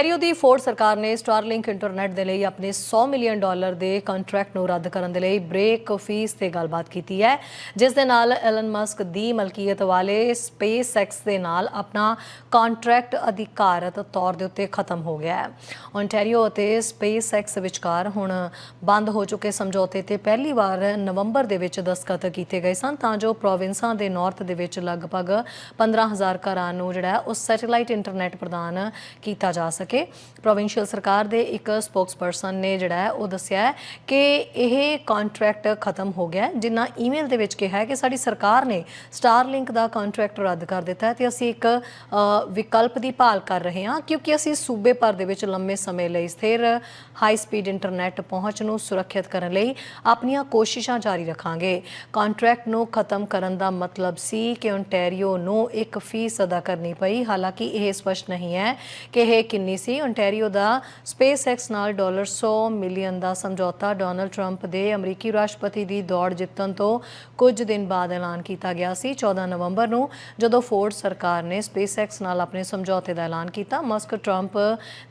ਓਨਟਾਰੀਓ ਦੀ ਫੋਰਡ ਸਰਕਾਰ ਨੇ ਸਟਾਰਲਿੰਕ ਇੰਟਰਨੈਟ ਦੇ ਲਈ ਆਪਣੇ 100 ਮਿਲੀਅਨ ਡਾਲਰ ਦੇ ਕੰਟਰੈਕਟ ਨੂੰ ਰੱਦ ਕਰਨ ਦੇ ਲਈ ਬ੍ਰੇਕ ਫੀਸ ਤੇ ਗੱਲਬਾਤ ਕੀਤੀ ਹੈ, ਜਿਸ ਦੇ ਨਾਲ ਐਲਨ ਮਸਕ ਦੀ ਮਲਕੀਅਤ ਵਾਲੇ ਸਪੇਸ ਐਕਸ ਦੇ ਨਾਲ ਆਪਣਾ ਕੰਟਰੈਕਟ ਅਧਿਕਾਰਤ ਤੌਰ ਦੇ ਉੱਤੇ ਖਤਮ ਹੋ ਗਿਆ ਹੈ। ਓਨਟਾਰੀਓ ਅਤੇ ਸਪੇਸਐਕਸ ਵਿਚਕਾਰ ਹੁਣ ਬੰਦ ਹੋ ਚੁੱਕੇ ਸਮਝੌਤੇ ਤੇ ਪਹਿਲੀ ਵਾਰ ਨਵੰਬਰ ਦੇ ਵਿੱਚ ਦਸਤਖਤ ਕੀਤੇ ਗਏ ਸਨ, ਤਾਂ ਜੋ ਪ੍ਰੋਵਿੰਸਾਂ ਦੇ ਨਾਰਥ ਦੇ ਵਿੱਚ ਲਗਭਗ 15000 ਘਰਾਂ ਨੂੰ ਜਿਹੜਾ ਉਹ ਸੈਟੇਲਾਈਟ ਇੰਟਰਨੈਟ ਪ੍ਰਦਾਨ ਕੀਤਾ ਜਾ ਸਕੇ। ਪ੍ਰੋਵਿੰਸ਼ੀਅਲ ਸਰਕਾਰ ਦੇ ਇੱਕ ਸਪੋਕਸਪਰਸਨ ਨੇ ਜਿਹੜਾ ਹੈ, ਉਹ ਦੱਸਿਆ ਹੈ ਕਿ ਇਹ ਕੰਟਰੈਕਟ ਖਤਮ ਹੋ ਗਿਆ ਜਿੰਨਾ ਈਮੇਲ ਦੇ ਵਿੱਚ ਕਿਹਾ ਹੈ ਕਿ ਸਾਡੀ ਸਰਕਾਰ ਨੇ ਸਟਾਰਲਿੰਕ ਦਾ ਕੰਟਰੈਕਟ ਰੱਦ ਕਰ ਦਿੱਤਾ ਹੈ ਤੇ ਅਸੀਂ ਇੱਕ ਵਿਕਲਪ ਦੀ ਭਾਲ ਕਰ ਰਹੇ ਹਾਂ ਕਿਉਂਕਿ ਅਸੀਂ ਸੂਬੇ ਭਰ ਦੇ ਵਿੱਚ ਲੰਮੇ ਸਮੇਂ ਲਈ ਸਥਿਰ ਹਾਈ ਸਪੀਡ ਇੰਟਰਨੈਟ ਪਹੁੰਚ ਨੂੰ ਸੁਰੱਖਿਅਤ ਕਰਨ ਲਈ ਆਪਣੀਆਂ ਕੋਸ਼ਿਸ਼ਾਂ ਜਾਰੀ ਰੱਖਾਂਗੇ। ਕੰਟਰੈਕਟ ਨੂੰ ਖਤਮ ਕਰਨ ਦਾ ਮਤਲਬ ਸੀ ਕਿ ਓਨਟਾਰੀਓ ਨੂੰ ਇੱਕ ਫੀਸ ਅਦਾ ਕਰਨੀ ਪਈ। ਹਾਲਾਂਕਿ ਇਹ ਸਪਸ਼ਟ ਨਹੀਂ ਹੈ ਕਿ ਇਹ ਕਿੰਨੀ ਨਹੀਂ ਸੀ। Ontario ਦਾ SpaceX ਨਾਲ ਡਾਲਰ 100 ਮਿਲੀਅਨ ਦਾ ਸਮਝੌਤਾ। ਡੋਨਲਡ ਟਰੰਪ ਦੇ ਅਮਰੀਕੀ ਰਾਸ਼ਟਰਪਤੀ ਦੀ ਦੌੜ ਜਿੱਤਣ ਤੋਂ ਕੁਝ ਦਿਨ ਬਾਅਦ ਐਲਾਨ ਕੀਤਾ ਗਿਆ ਸੀ। 14 ਨਵੰਬਰ ਨੂੰ ਜਦੋਂ ਫੋਰਡ ਸਰਕਾਰ ਨੇ SpaceX ਨਾਲ ਆਪਣੇ ਸਮਝੌਤੇ ਦਾ ਐਲਾਨ ਕੀਤਾ, ਮਸਕ ਟਰੰਪ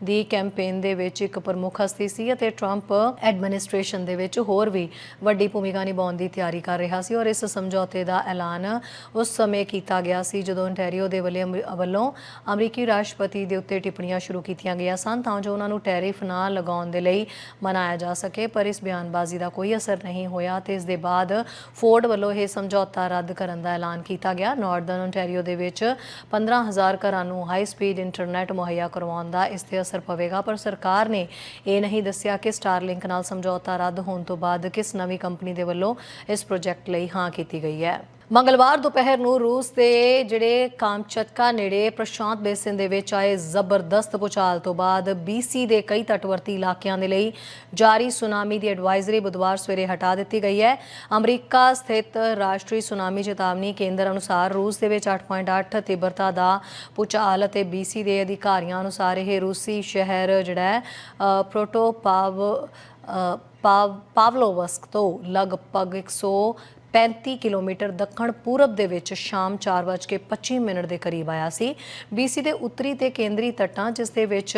ਦੀ ਕੈਂਪੇਨ ਦੇ ਵਿੱਚ ਇੱਕ ਪ੍ਰਮੁੱਖ ਹਸਤੀ ਸੀ ਅਤੇ ਟਰੰਪ ਐਡਮਿਨਿਸਟ੍ਰੇਸ਼ਨ ਦੇ ਵਿੱਚ ਹੋਰ ਵੀ ਵੱਡੀ ਭੂਮਿਕਾ ਨਿਭਾਉਣ ਦੀ ਤਿਆਰੀ ਕਰ ਰਿਹਾ ਸੀ ਔਰ ਇਸ ਸਮਝੌਤੇ ਦਾ ਐਲਾਨ ਉਸ ਸਮੇਂ ਕੀਤਾ ਗਿਆ ਸੀ ਜਦੋਂ ontario ਦੇ ਵੱਲੇ ਵੱਲੋਂ ਅਮਰੀਕੀ ਰਾਸ਼ਟਰਪਤੀ ਦੇ ਉੱਤੇ ਟਿੱਪਣੀਆਂ ਸ਼ੁਰੂ ਕੀਤੀਆਂ ਗਈਆਂ ਸਨ ਤਾਂ ਜੋ ਉਹਨਾਂ ਨੂੰ ਟੈਰਿਫ ਨਾ ਲਗਾਉਣ ਦੇ ਲਈ ਮਨਾਇਆ ਜਾ ਸਕੇ, ਪਰ ਇਸ ਬਿਆਨਬਾਜ਼ੀ ਦਾ ਕੋਈ ਅਸਰ ਨਹੀਂ ਹੋਇਆ ਤੇ ਇਸ ਦੇ ਬਾਅਦ ਫੋਰਡ ਵੱਲੋਂ ਇਹ ਸਮਝੌਤਾ ਰੱਦ ਕਰਨ ਦਾ ਐਲਾਨ ਕੀਤਾ ਗਿਆ। ਨਾਰਦਰਨ ontario ਦੇ ਵਿੱਚ 15000 ਘਰਾਂ ਨੂੰ ਹਾਈ ਸਪੀਡ ਇੰਟਰਨੈਟ ਮੁਹੱਈਆ ਕਰਵਾਉਣ ਦਾ ਇਸ ਤੇ ਅਸਰ ਪਵੇਗਾ, ਪਰ ਸਰਕਾਰ ਨੇ ਇਹ ਨਹੀਂ ਦੱਸਿਆ ਕਿ ਸਟਾਰਲਿੰਕ ਨਾਲ ਸਮਝੌਤਾ ਰੱਦ ਹੋਣ ਤੋਂ ਬਾਅਦ ਕਿਸ ਨਵੀਂ ਕੰਪਨੀ ਦੇ ਵੱਲੋਂ ਇਸ ਪ੍ਰੋਜੈਕਟ ਲਈ ਹਾਂ ਕੀਤੀ ਗਈ ਹੈ। ਮੰਗਲਵਾਰ ਦੁਪਹਿਰ ਨੂੰ ਰੂਸ ਦੇ ਜਿਹੜੇ ਕਾਮਚਟਕਾ ਨੇੜੇ ਪ੍ਰਸ਼ਾਂਤ ਬੇਸਿਨ ਦੇ ਵਿੱਚ ਆਏ ਜ਼ਬਰਦਸਤ ਭੂਚਾਲ ਤੋਂ ਬਾਅਦ BC ਦੇ ਕਈ ਤਟਵਰਤੀ ਇਲਾਕਿਆਂ ਦੇ ਲਈ ਜਾਰੀ ਸੁਨਾਮੀ ਦੀ ਐਡਵਾਈਜ਼ਰੀ ਬੁੱਧਵਾਰ ਸਵੇਰੇ ਹਟਾ ਦਿੱਤੀ ਗਈ ਹੈ। ਅਮਰੀਕਾ ਸਥਿਤ ਰਾਸ਼ਟਰੀ ਸੁਨਾਮੀ ਚੇਤਾਵਨੀ ਕੇਂਦਰ ਅਨੁਸਾਰ ਰੂਸ ਦੇ ਵਿੱਚ 8.8 ਤੀਬਰਤਾ ਦਾ ਭੂਚਾਲ ਅਤੇ BC ਦੇ ਅਧਿਕਾਰੀਆਂ ਅਨੁਸਾਰ ਇਹ ਰੂਸੀ ਸ਼ਹਿਰ ਜਿਹੜਾ ਹੈ ਅ, ਪ੍ਰੋਟੋਪਾਵ ਪਾਵ ਪਾਵਲੋਵਸਕ ਤੋਂ ਲਗਭਗ 135 ਕਿਲੋਮੀਟਰ ਦੱਖਣ ਪੂਰਬ ਦੇ ਵਿੱਚ ਸ਼ਾਮ 4:25 ਮਿੰਟ ਦੇ ਕਰੀਬ ਆਇਆ ਸੀ। BC ਦੇ ਉੱਤਰੀ ਤੇ ਕੇਂਦਰੀ ਤੱਟਾਂ, ਜਿਸ ਦੇ ਵਿੱਚ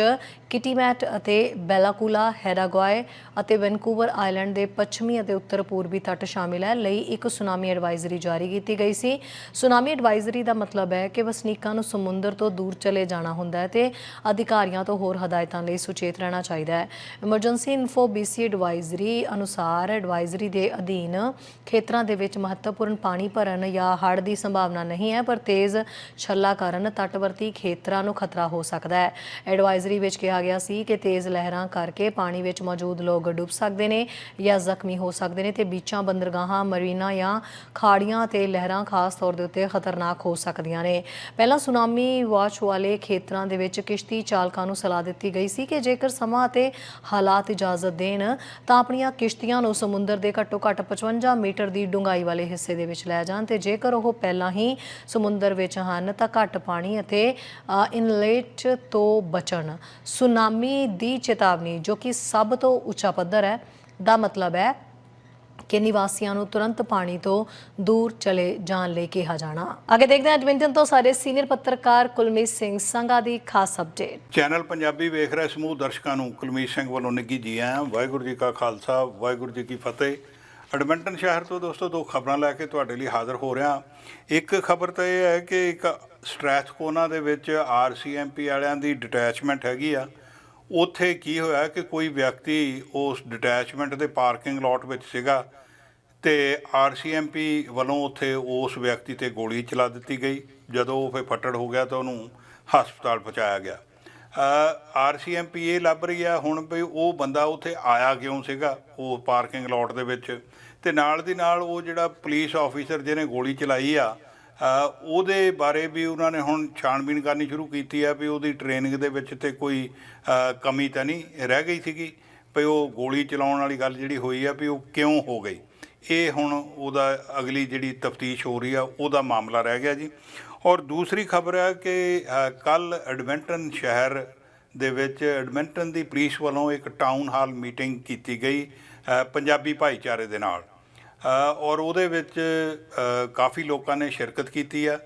ਕਿਟੀਮੈਟ ਅਤੇ ਬੈਲਾਕੂਲਾ, ਹੈਰਾਗੁਆਏ ਅਤੇ ਵੈਨਕੂਵਰ ਆਈਲੈਂਡ ਦੇ ਪੱਛਮੀ ਅਤੇ ਉੱਤਰ ਪੂਰਬੀ ਤੱਟ ਸ਼ਾਮਿਲ ਹੈ, ਲਈ ਇੱਕ ਸੁਨਾਮੀ ਐਡਵਾਈਜ਼ਰੀ ਜਾਰੀ ਕੀਤੀ ਗਈ ਸੀ। ਸੁਨਾਮੀ ਐਡਵਾਈਜ਼ਰੀ ਦਾ ਮਤਲਬ ਹੈ ਕਿ ਵਸਨੀਕਾਂ ਨੂੰ ਸਮੁੰਦਰ ਤੋਂ ਦੂਰ ਚਲੇ ਜਾਣਾ ਹੁੰਦਾ ਹੈ ਤੇ ਅਧਿਕਾਰੀਆਂ ਤੋਂ ਹੋਰ ਹਦਾਇਤਾਂ ਲਈ ਸੁਚੇਤ ਰਹਿਣਾ ਚਾਹੀਦਾ ਹੈ। ਐਮਰਜੈਂਸੀ ਇਨਫੋ BC ਐਡਵਾਈਜ਼ਰੀ ਅਨੁਸਾਰ ਐਡਵਾਈਜ਼ਰੀ ਦੇ ਅਧੀਨ ਖੇਤਰਾਂ ਦੇ ਵਿੱਚ ਮਹੱਤਵਪੂਰਨ ਪਾਣੀ ਭਰਨ ਜਾਂ ਹੜ੍ਹ ਦੀ ਸੰਭਾਵਨਾ ਨਹੀਂ ਹੈ, ਪਰ ਤੇਜ਼ ਛੱਲਾ ਕਾਰਨ ਤੱਟਵਰਤੀ ਖੇਤਰਾਂ ਨੂੰ ਖਤਰਾ ਹੋ ਸਕਦਾ ਹੈ। ਐਡਵਾਈਜ਼ਰੀ ਵਿੱਚ ਕਿਹਾ ਗਿਆ ਸੀ ਕਿ ਤੇਜ਼ ਲਹਿਰਾਂ ਕਰਕੇ ਪਾਣੀ ਵਿੱਚ ਮੌਜੂਦ ਲੋਕ ਡੁੱਬ ਸਕਦੇ ਨੇ ਜਾਂ ਜ਼ਖਮੀ ਹੋ ਸਕਦੇ ਨੇ ਤੇ ਬੀਚਾਂ, ਬੰਦਰਗਾਹਾਂ, ਮਰੀਨਾ ਜਾਂ ਖਾੜੀਆਂ ਤੇ ਲਹਿਰਾਂ ਖਾਸ ਤੌਰ ਦੇ ਉੱਤੇ ਖਤਰਨਾਕ ਹੋ ਸਕਦੀਆਂ ਨੇ। ਪਹਿਲਾਂ ਸੁਨਾਮੀ ਵਾਚ ਵਾਲੇ ਖੇਤਰਾਂ ਦੇ ਵਿੱਚ ਕਿਸ਼ਤੀ ਚਾਲਕਾਂ ਨੂੰ ਸਲਾਹ ਦਿੱਤੀ ਗਈ ਸੀ ਕਿ ਜੇਕਰ ਸਮਾਂ ਅਤੇ ਹਾਲਾਤ ਇਜਾਜ਼ਤ ਦੇਣ, ਤਾਂ ਆਪਣੀਆਂ ਕਿਸ਼ਤੀਆਂ ਨੂੰ ਸਮੁੰਦਰ ਦੇ ਘੱਟੋ ਘੱਟ 55 ਮੀਟਰ ਦੀ ਡੂੰਘਾਈ ਵਾਲੇ ਹਿੱਸੇ ਦੇ ਵਿੱਚ ਲੈ ਜਾਣ ਤੇ ਜੇਕਰ ਉਹ ਪਹਿਲਾਂ ਹੀ ਸਮੁੰਦਰ ਵਿੱਚ ਹਨ ਤਾਂ ਘੱਟ ਪਾਣੀ ਅਤੇ ਇਨਲੇਟ ਤੋਂ ਬਚਣ। ਸੁਨਾਮੀ ਦੀ ਚੇਤਾਵਨੀ, ਜੋ ਕਿ ਸਭ ਤੋਂ ਉੱਚਾ ਪੱਧਰ ਹੈ, ਦਾ ਮਤਲਬ ਹੈ ਕਿ ਨਿਵਾਸੀਆਂ ਨੂੰ ਤੁਰੰਤ ਪਾਣੀ ਤੋਂ ਦੂਰ ਚਲੇ ਜਾਣ ਲਈ ਕਿਹਾ ਜਾਣਾ। ਅੱਗੇ ਦੇਖਦੇ ਹਾਂ ਐਡਮਿੰਟਨ ਤੋਂ ਸਾਡੇ ਸੀਨੀਅਰ ਪੱਤਰਕਾਰ ਕੁਲਮੀਤ ਸਿੰਘ ਸੰਘਾ ਦੀ ਖਾਸ ਅਪਡੇਟ ਚੈਨਲ ਪੰਜਾਬੀ ਵੇਖ ਰਹੇ ਸਮੂਹ ਦਰਸ਼ਕਾਂ ਨੂੰ ਕੁਲਮੀਤ ਸਿੰਘ ਵੱਲੋਂ ਨਿੱਘੀ ਜੀ ਆਇਆਂ। ਵਾਹਿਗੁਰੂ ਜੀ ਕਾ ਖਾਲਸਾ, ਵਾਹਿਗੁਰੂ ਜੀ ਕੀ ਫਤਿਹ। ਐਡਮਿੰਟਨ ਸ਼ਹਿਰ ਤੋਂ ਦੋਸਤੋ ਦੋ ਖਬਰਾਂ ਲੈ ਕੇ ਤੁਹਾਡੇ ਲਈ ਹਾਜ਼ਰ ਹੋ ਰਿਹਾ। ਇੱਕ ਖਬਰ ਤਾਂ ਇਹ ਹੈ ਕਿ ਇੱਕ ਸਟ੍ਰੈਥਕੋਨਾ ਦੇ ਵਿੱਚ ਆਰਸੀਐਮਪੀ ਵਾਲਿਆਂ ਦੀ ਡਿਟੈਚਮੈਂਟ ਹੈਗੀ ਆ। ਉੱਥੇ ਕੀ ਹੋਇਆ ਕਿ ਕੋਈ ਵਿਅਕਤੀ ਉਸ ਡਿਟੈਚਮੈਂਟ ਦੇ ਪਾਰਕਿੰਗ ਲਾਟ ਵਿੱਚ ਸੀਗਾ ਤੇ ਆਰਸੀਐਮਪੀ ਵੱਲੋਂ ਉੱਥੇ ਉਸ ਵਿਅਕਤੀ ਤੇ ਗੋਲੀ ਚਲਾ ਦਿੱਤੀ ਗਈ। ਜਦੋਂ ਉਹ ਫਿਰ ਫੱਟੜ ਹੋ ਗਿਆ ਤਾਂ ਉਹਨੂੰ ਹਸਪਤਾਲ ਪਹੁੰਚਾਇਆ ਗਿਆ। ਆਰਸੀਐਮਪੀ ਇਹ ਲੱਭ ਰਹੀ ਆ। ਹੁਣ ਵੀ ਉਹ ਬੰਦਾ ਉੱਥੇ ਆਇਆ ਕਿਉਂ ਸੀਗਾ, ਉਹ ਪਾਰਕਿੰਗ ਲੋਟ ਦੇ ਵਿੱਚ। ਤੇ ਨਾਲ ਦੀ ਨਾਲ ਉਹ ਜਿਹੜਾ ਪੁਲਿਸ ਆਫੀਸਰ ਜਿਹਨੇ ਗੋਲੀ ਚਲਾਈ ਆ ਉਹਦੇ ਬਾਰੇ ਵੀ ਉਹਨਾਂ ਨੇ ਹੁਣ ਛਾਣਬੀਨ ਕਰਨੀ ਸ਼ੁਰੂ ਕੀਤੀ ਆ ਵੀ ਉਹਦੀ ਟ੍ਰੇਨਿੰਗ ਦੇ ਵਿੱਚ ਤੇ ਕੋਈ ਕਮੀ ਤਾਂ ਨਹੀਂ ਰਹਿ ਗਈ ਸੀਗੀ। ਵੀ ਉਹ ਗੋਲੀ ਚਲਾਉਣ ਵਾਲੀ ਗੱਲ ਜਿਹੜੀ ਹੋਈ ਆ ਵੀ ਉਹ ਕਿਉਂ ਹੋ ਗਈ। ਇਹ ਹੁਣ ਉਹਦਾ ਅਗਲੀ ਜਿਹੜੀ ਤਫਤੀਸ਼ ਹੋ ਰਹੀ ਆ, ਉਹਦਾ ਮਾਮਲਾ ਰਹਿ ਗਿਆ ਜੀ। ਔਰ ਦੂਸਰੀ ਖਬਰ ਹੈ ਕਿ ਕੱਲ ਐਡਮਿੰਟਨ ਸ਼ਹਿਰ ਦੇ ਵਿੱਚ ਐਡਮਿੰਟਨ ਦੀ ਪੁਲਿਸ ਵੱਲੋਂ ਇੱਕ ਟਾਊਨ ਹਾਲ ਮੀਟਿੰਗ ਕੀਤੀ ਗਈ ਪੰਜਾਬੀ ਭਾਈਚਾਰੇ ਦੇ ਨਾਲ। ਔਰ ਉਹਦੇ ਵਿੱਚ ਕਾਫੀ ਲੋਕਾਂ ਨੇ ਸ਼ਿਰਕਤ ਕੀਤੀ ਆ।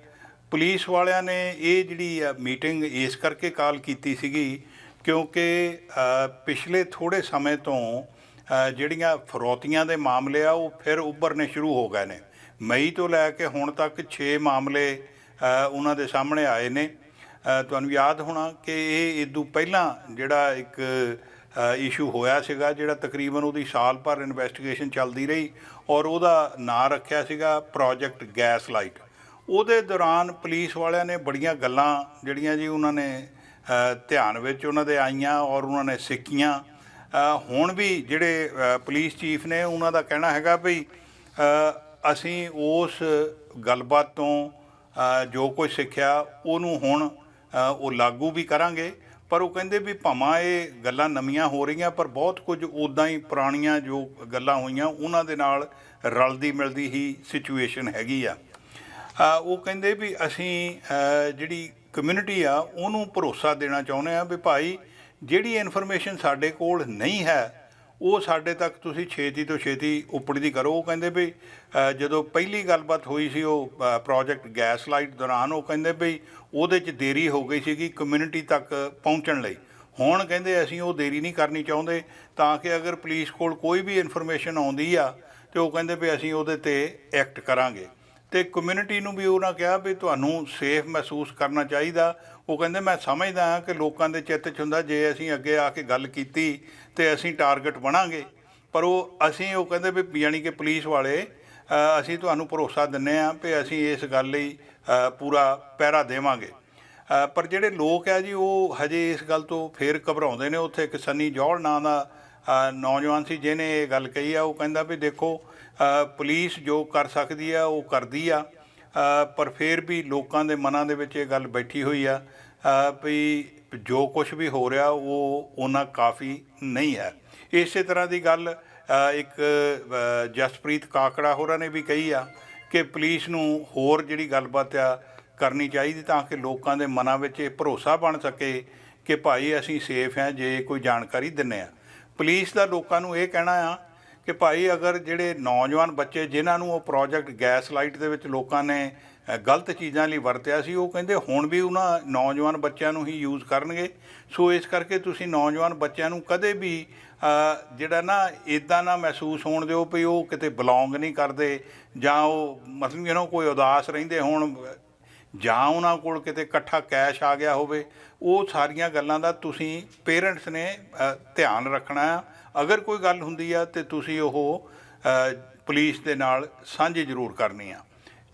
ਪੁਲਿਸ ਵਾਲਿਆਂ ਨੇ ਇਹ ਜਿਹੜੀ ਆ ਮੀਟਿੰਗ ਇਸ ਕਰਕੇ ਕਾਲ ਕੀਤੀ ਸੀਗੀ ਕਿਉਂਕਿ ਪਿਛਲੇ ਥੋੜੇ ਸਮੇਂ ਤੋਂ ਜਿਹੜੀਆਂ ਫਰੋਤੀਆਂ ਦੇ ਮਾਮਲੇ ਆ, ਉਹ ਫਿਰ ਉੱਭਰਨੇ ਸ਼ੁਰੂ ਹੋ ਗਏ ਨੇ। ਮਈ ਤੋਂ ਲੈ ਕੇ ਹੁਣ ਤੱਕ 6 ਮਾਮਲੇ ਉਹਨਾਂ ਦੇ ਸਾਹਮਣੇ ਆਏ ਨੇ। ਤੁਹਾਨੂੰ ਯਾਦ ਹੋਣਾ ਕਿ ਇਹ ਇਦੋਂ ਪਹਿਲਾਂ ਜਿਹੜਾ ਇੱਕ ਇਸ਼ੂ ਹੋਇਆ ਸੀਗਾ ਜਿਹੜਾ ਤਕਰੀਬਨ ਉਹਦੀ ਸਾਲ ਭਰ ਇਨਵੈਸਟੀਗੇਸ਼ਨ ਚੱਲਦੀ ਰਹੀ ਔਰ ਉਹਦਾ ਨਾਂ ਰੱਖਿਆ ਸੀਗਾ ਪ੍ਰੋਜੈਕਟ ਗੈਸ ਲਾਈਟ ਉਹਦੇ ਦੌਰਾਨ ਪੁਲਿਸ ਵਾਲਿਆਂ ਨੇ ਬੜੀਆਂ ਗੱਲਾਂ ਜਿਹੜੀਆਂ ਜੀ ਉਹਨਾਂ ਨੇ ਧਿਆਨ ਵਿੱਚ ਉਹਨਾਂ ਦੇ ਆਈਆਂ ਔਰ ਉਹਨਾਂ ਨੇ ਸਿੱਖੀਆਂ। ਹੁਣ ਵੀ ਜਿਹੜੇ ਅ, ਪੁਲਿਸ ਚੀਫ ਨੇ ਉਹਨਾਂ ਦਾ ਕਹਿਣਾ ਹੈਗਾ ਵੀ ਅਸੀਂ ਉਸ ਗੱਲਬਾਤ ਤੋਂ ਜੋ ਕੁਝ ਸਿੱਖਿਆ ਉਹਨੂੰ ਹੁਣ ਉਹ ਲਾਗੂ ਵੀ ਕਰਾਂਗੇ। ਪਰ ਉਹ ਕਹਿੰਦੇ ਵੀ ਭਾਵਾਂ ਇਹ ਗੱਲਾਂ ਨਵੀਆਂ ਹੋ ਰਹੀਆਂ, ਪਰ ਬਹੁਤ ਕੁਝ ਉਦਾਂ ਹੀ ਪੁਰਾਣੀਆਂ ਜੋ ਗੱਲਾਂ ਹੋਈਆਂ, ਉਹਨਾਂ ਦੇ ਨਾਲ ਰਲਦੀ ਮਿਲਦੀ ਹੀ ਸਿਚੁਏਸ਼ਨ ਹੈਗੀ ਆ। ਉਹ ਕਹਿੰਦੇ ਵੀ ਅਸੀਂ ਜਿਹੜੀ ਕਮਿਊਨਿਟੀ ਆ, ਉਹਨੂੰ ਭਰੋਸਾ ਦੇਣਾ ਚਾਹੁੰਦੇ ਆ ਵੀ ਭਾਈ, ਜਿਹੜੀ ਇਨਫੋਰਮੇਸ਼ਨ ਸਾਡੇ ਕੋਲ ਨਹੀਂ ਹੈ ਉਹ ਸਾਡੇ ਤੱਕ ਤੁਸੀਂ ਛੇਤੀ ਤੋਂ ਛੇਤੀ ਉਪੜੀ ਕਰੋ। ਉਹ ਕਹਿੰਦੇ ਵੀ ਜਦੋਂ ਪਹਿਲੀ ਗੱਲਬਾਤ ਹੋਈ ਸੀ ਉਹ ਪ੍ਰੋਜੈਕਟ ਗੈਸ ਲਾਈਟ ਦੌਰਾਨ, ਉਹ ਕਹਿੰਦੇ ਵੀ ਉਹਦੇ 'ਚ ਦੇਰੀ ਹੋ ਗਈ ਸੀਗੀ ਕਮਿਊਨਿਟੀ ਤੱਕ ਪਹੁੰਚਣ ਲਈ। ਹੁਣ ਕਹਿੰਦੇ ਅਸੀਂ ਉਹ ਦੇਰੀ ਨਹੀਂ ਕਰਨੀ ਚਾਹੁੰਦੇ, ਤਾਂ ਕਿ ਅਗਰ ਪੁਲਿਸ ਕੋਲ ਕੋਈ ਵੀ ਇਨਫੋਰਮੇਸ਼ਨ ਆਉਂਦੀ ਆ, ਤੇ ਉਹ ਕਹਿੰਦੇ ਵੀ ਅਸੀਂ ਉਹਦੇ ਤੇ ਐਕਟ ਕਰਾਂਗੇ। ਤੇ ਕਮਿਊਨਿਟੀ ਨੂੰ ਵੀ ਉਹਨਾਂ ਕਿਹਾ ਵੀ ਤੁਹਾਨੂੰ ਸੇਫ ਮਹਿਸੂਸ ਕਰਨਾ ਚਾਹੀਦਾ। ਉਹ ਕਹਿੰਦੇ, ਮੈਂ ਸਮਝਦਾ ਹਾਂ ਕਿ ਲੋਕਾਂ ਦੇ ਚਿੱਤ 'ਚ ਹੁੰਦਾ, ਜੇ ਅਸੀਂ ਅੱਗੇ ਆ ਕੇ ਗੱਲ ਕੀਤੀ ਤੇ ਅਸੀਂ ਟਾਰਗੇਟ ਬਣਾਂਗੇ। ਪਰ ਉਹ ਅਸੀਂ ਉਹ ਕਹਿੰਦੇ ਵੀ ਯਾਨੀ ਕਿ ਪੁਲਿਸ ਵਾਲੇ ਅਸੀਂ ਤੁਹਾਨੂੰ ਭਰੋਸਾ ਦਿੰਨੇ ਆ ਵੀ ਅਸੀਂ ਇਸ ਗੱਲ ਲਈ ਪੂਰਾ ਪਹਿਰਾ ਦੇਵਾਂਗੇ। ਪਰ ਜਿਹੜੇ ਲੋਕ ਆ ਜੀ ਉਹ ਹਜੇ ਇਸ ਗੱਲ ਤੋਂ ਫੇਰ ਘਬਰਾਉਂਦੇ ਨੇ। ਉੱਥੇ ਇੱਕ ਸੰਨੀ ਜੌਹਲ ਨਾਂ ਦਾ ਨੌਜਵਾਨ ਸੀ ਜਿਹਨੇ ਇਹ ਗੱਲ ਕਹੀ ਆ। ਉਹ ਕਹਿੰਦਾ ਵੀ ਦੇਖੋ ਅ, ਪੁਲਿਸ ਜੋ ਕਰ ਸਕਦੀ ਆ ਉਹ ਕਰਦੀ ਆ। ਪਰ ਫਿਰ ਵੀ ਲੋਕਾਂ ਦੇ ਮਨਾਂ ਦੇ ਵਿੱਚ ਇਹ ਗੱਲ ਬੈਠੀ ਹੋਈ ਆ ਵੀ ਜੋ ਕੁਝ ਵੀ ਹੋ ਰਿਹਾ, ਉਹ ਉਹਨਾਂ ਕਾਫੀ ਨਹੀਂ ਹੈ। ਇਸੇ ਤਰ੍ਹਾਂ ਦੀ ਗੱਲ ਇੱਕ ਜਸਪ੍ਰੀਤ ਕਾਕੜਾ ਹੋਰਾਂ ਨੇ ਵੀ ਕਹੀ ਆ ਕਿ ਪੁਲਿਸ ਨੂੰ ਹੋਰ ਜਿਹੜੀ ਗੱਲਬਾਤ ਆ ਕਰਨੀ ਚਾਹੀਦੀ ਤਾਂ ਕਿ ਲੋਕਾਂ ਦੇ ਮਨਾਂ ਵਿੱਚ ਇਹ ਭਰੋਸਾ ਬਣ ਸਕੇ ਕਿ ਭਾਈ ਅਸੀਂ ਸੇਫ ਹਾਂ, ਜੇ ਕੋਈ ਜਾਣਕਾਰੀ ਦਿੰਨੇ ਆ ਪੁਲਿਸ ਦਾ ਲੋਕਾਂ ਨੂੰ ਇਹ ਕਹਿਣਾ ਆ ਕਿ ਭਾਈ ਅਗਰ ਜਿਹੜੇ ਨੌਜਵਾਨ ਬੱਚੇ ਜਿਨ੍ਹਾਂ ਨੂੰ ਉਹ ਪ੍ਰੋਜੈਕਟ ਗੈਸ ਲਾਈਟ ਦੇ ਵਿੱਚ ਲੋਕਾਂ ਨੇ ਗਲਤ ਚੀਜ਼ਾਂ ਲਈ ਵਰਤਿਆ ਸੀ। ਉਹ ਕਹਿੰਦੇ ਹੁਣ ਵੀ ਉਹਨਾਂ ਨੌਜਵਾਨ ਬੱਚਿਆਂ ਨੂੰ ਹੀ ਯੂਜ਼ ਕਰਨਗੇ। ਸੋ ਇਸ ਕਰਕੇ ਤੁਸੀਂ ਨੌਜਵਾਨ ਬੱਚਿਆਂ ਨੂੰ ਕਦੇ ਵੀ ਜਿਹੜਾ ਨਾ ਇਦਾਂ ਨਾ ਮਹਿਸੂਸ ਹੋਣ ਦਿਓ ਵੀ ਉਹ ਕਿਤੇ ਬਿਲੋਂਗ ਨਹੀਂ ਕਰਦੇ ਜਾਂ ਉਹ ਮਤਲਬ ਯੂ ਕੋਈ ਉਦਾਸ ਰਹਿੰਦੇ ਹੋਣ ਜਾਂ ਉਹਨਾਂ ਕੋਲ ਕਿਤੇ ਇਕੱਠਾ ਕੈਸ਼ ਆ ਗਿਆ ਹੋਵੇ। ਉਹ ਸਾਰੀਆਂ ਗੱਲਾਂ ਦਾ ਤੁਸੀਂ ਪੇਰੈਂਟਸ ਨੇ ਧਿਆਨ ਰੱਖਣਾ ਆ। ਅਗਰ ਕੋਈ ਗੱਲ ਹੁੰਦੀ ਆ ਤੇ ਤੁਸੀਂ ਉਹ ਅ, ਪੁਲਿਸ ਦੇ ਨਾਲ ਸਾਂਝੀ ਜ਼ਰੂਰ ਕਰਨੀ ਆ।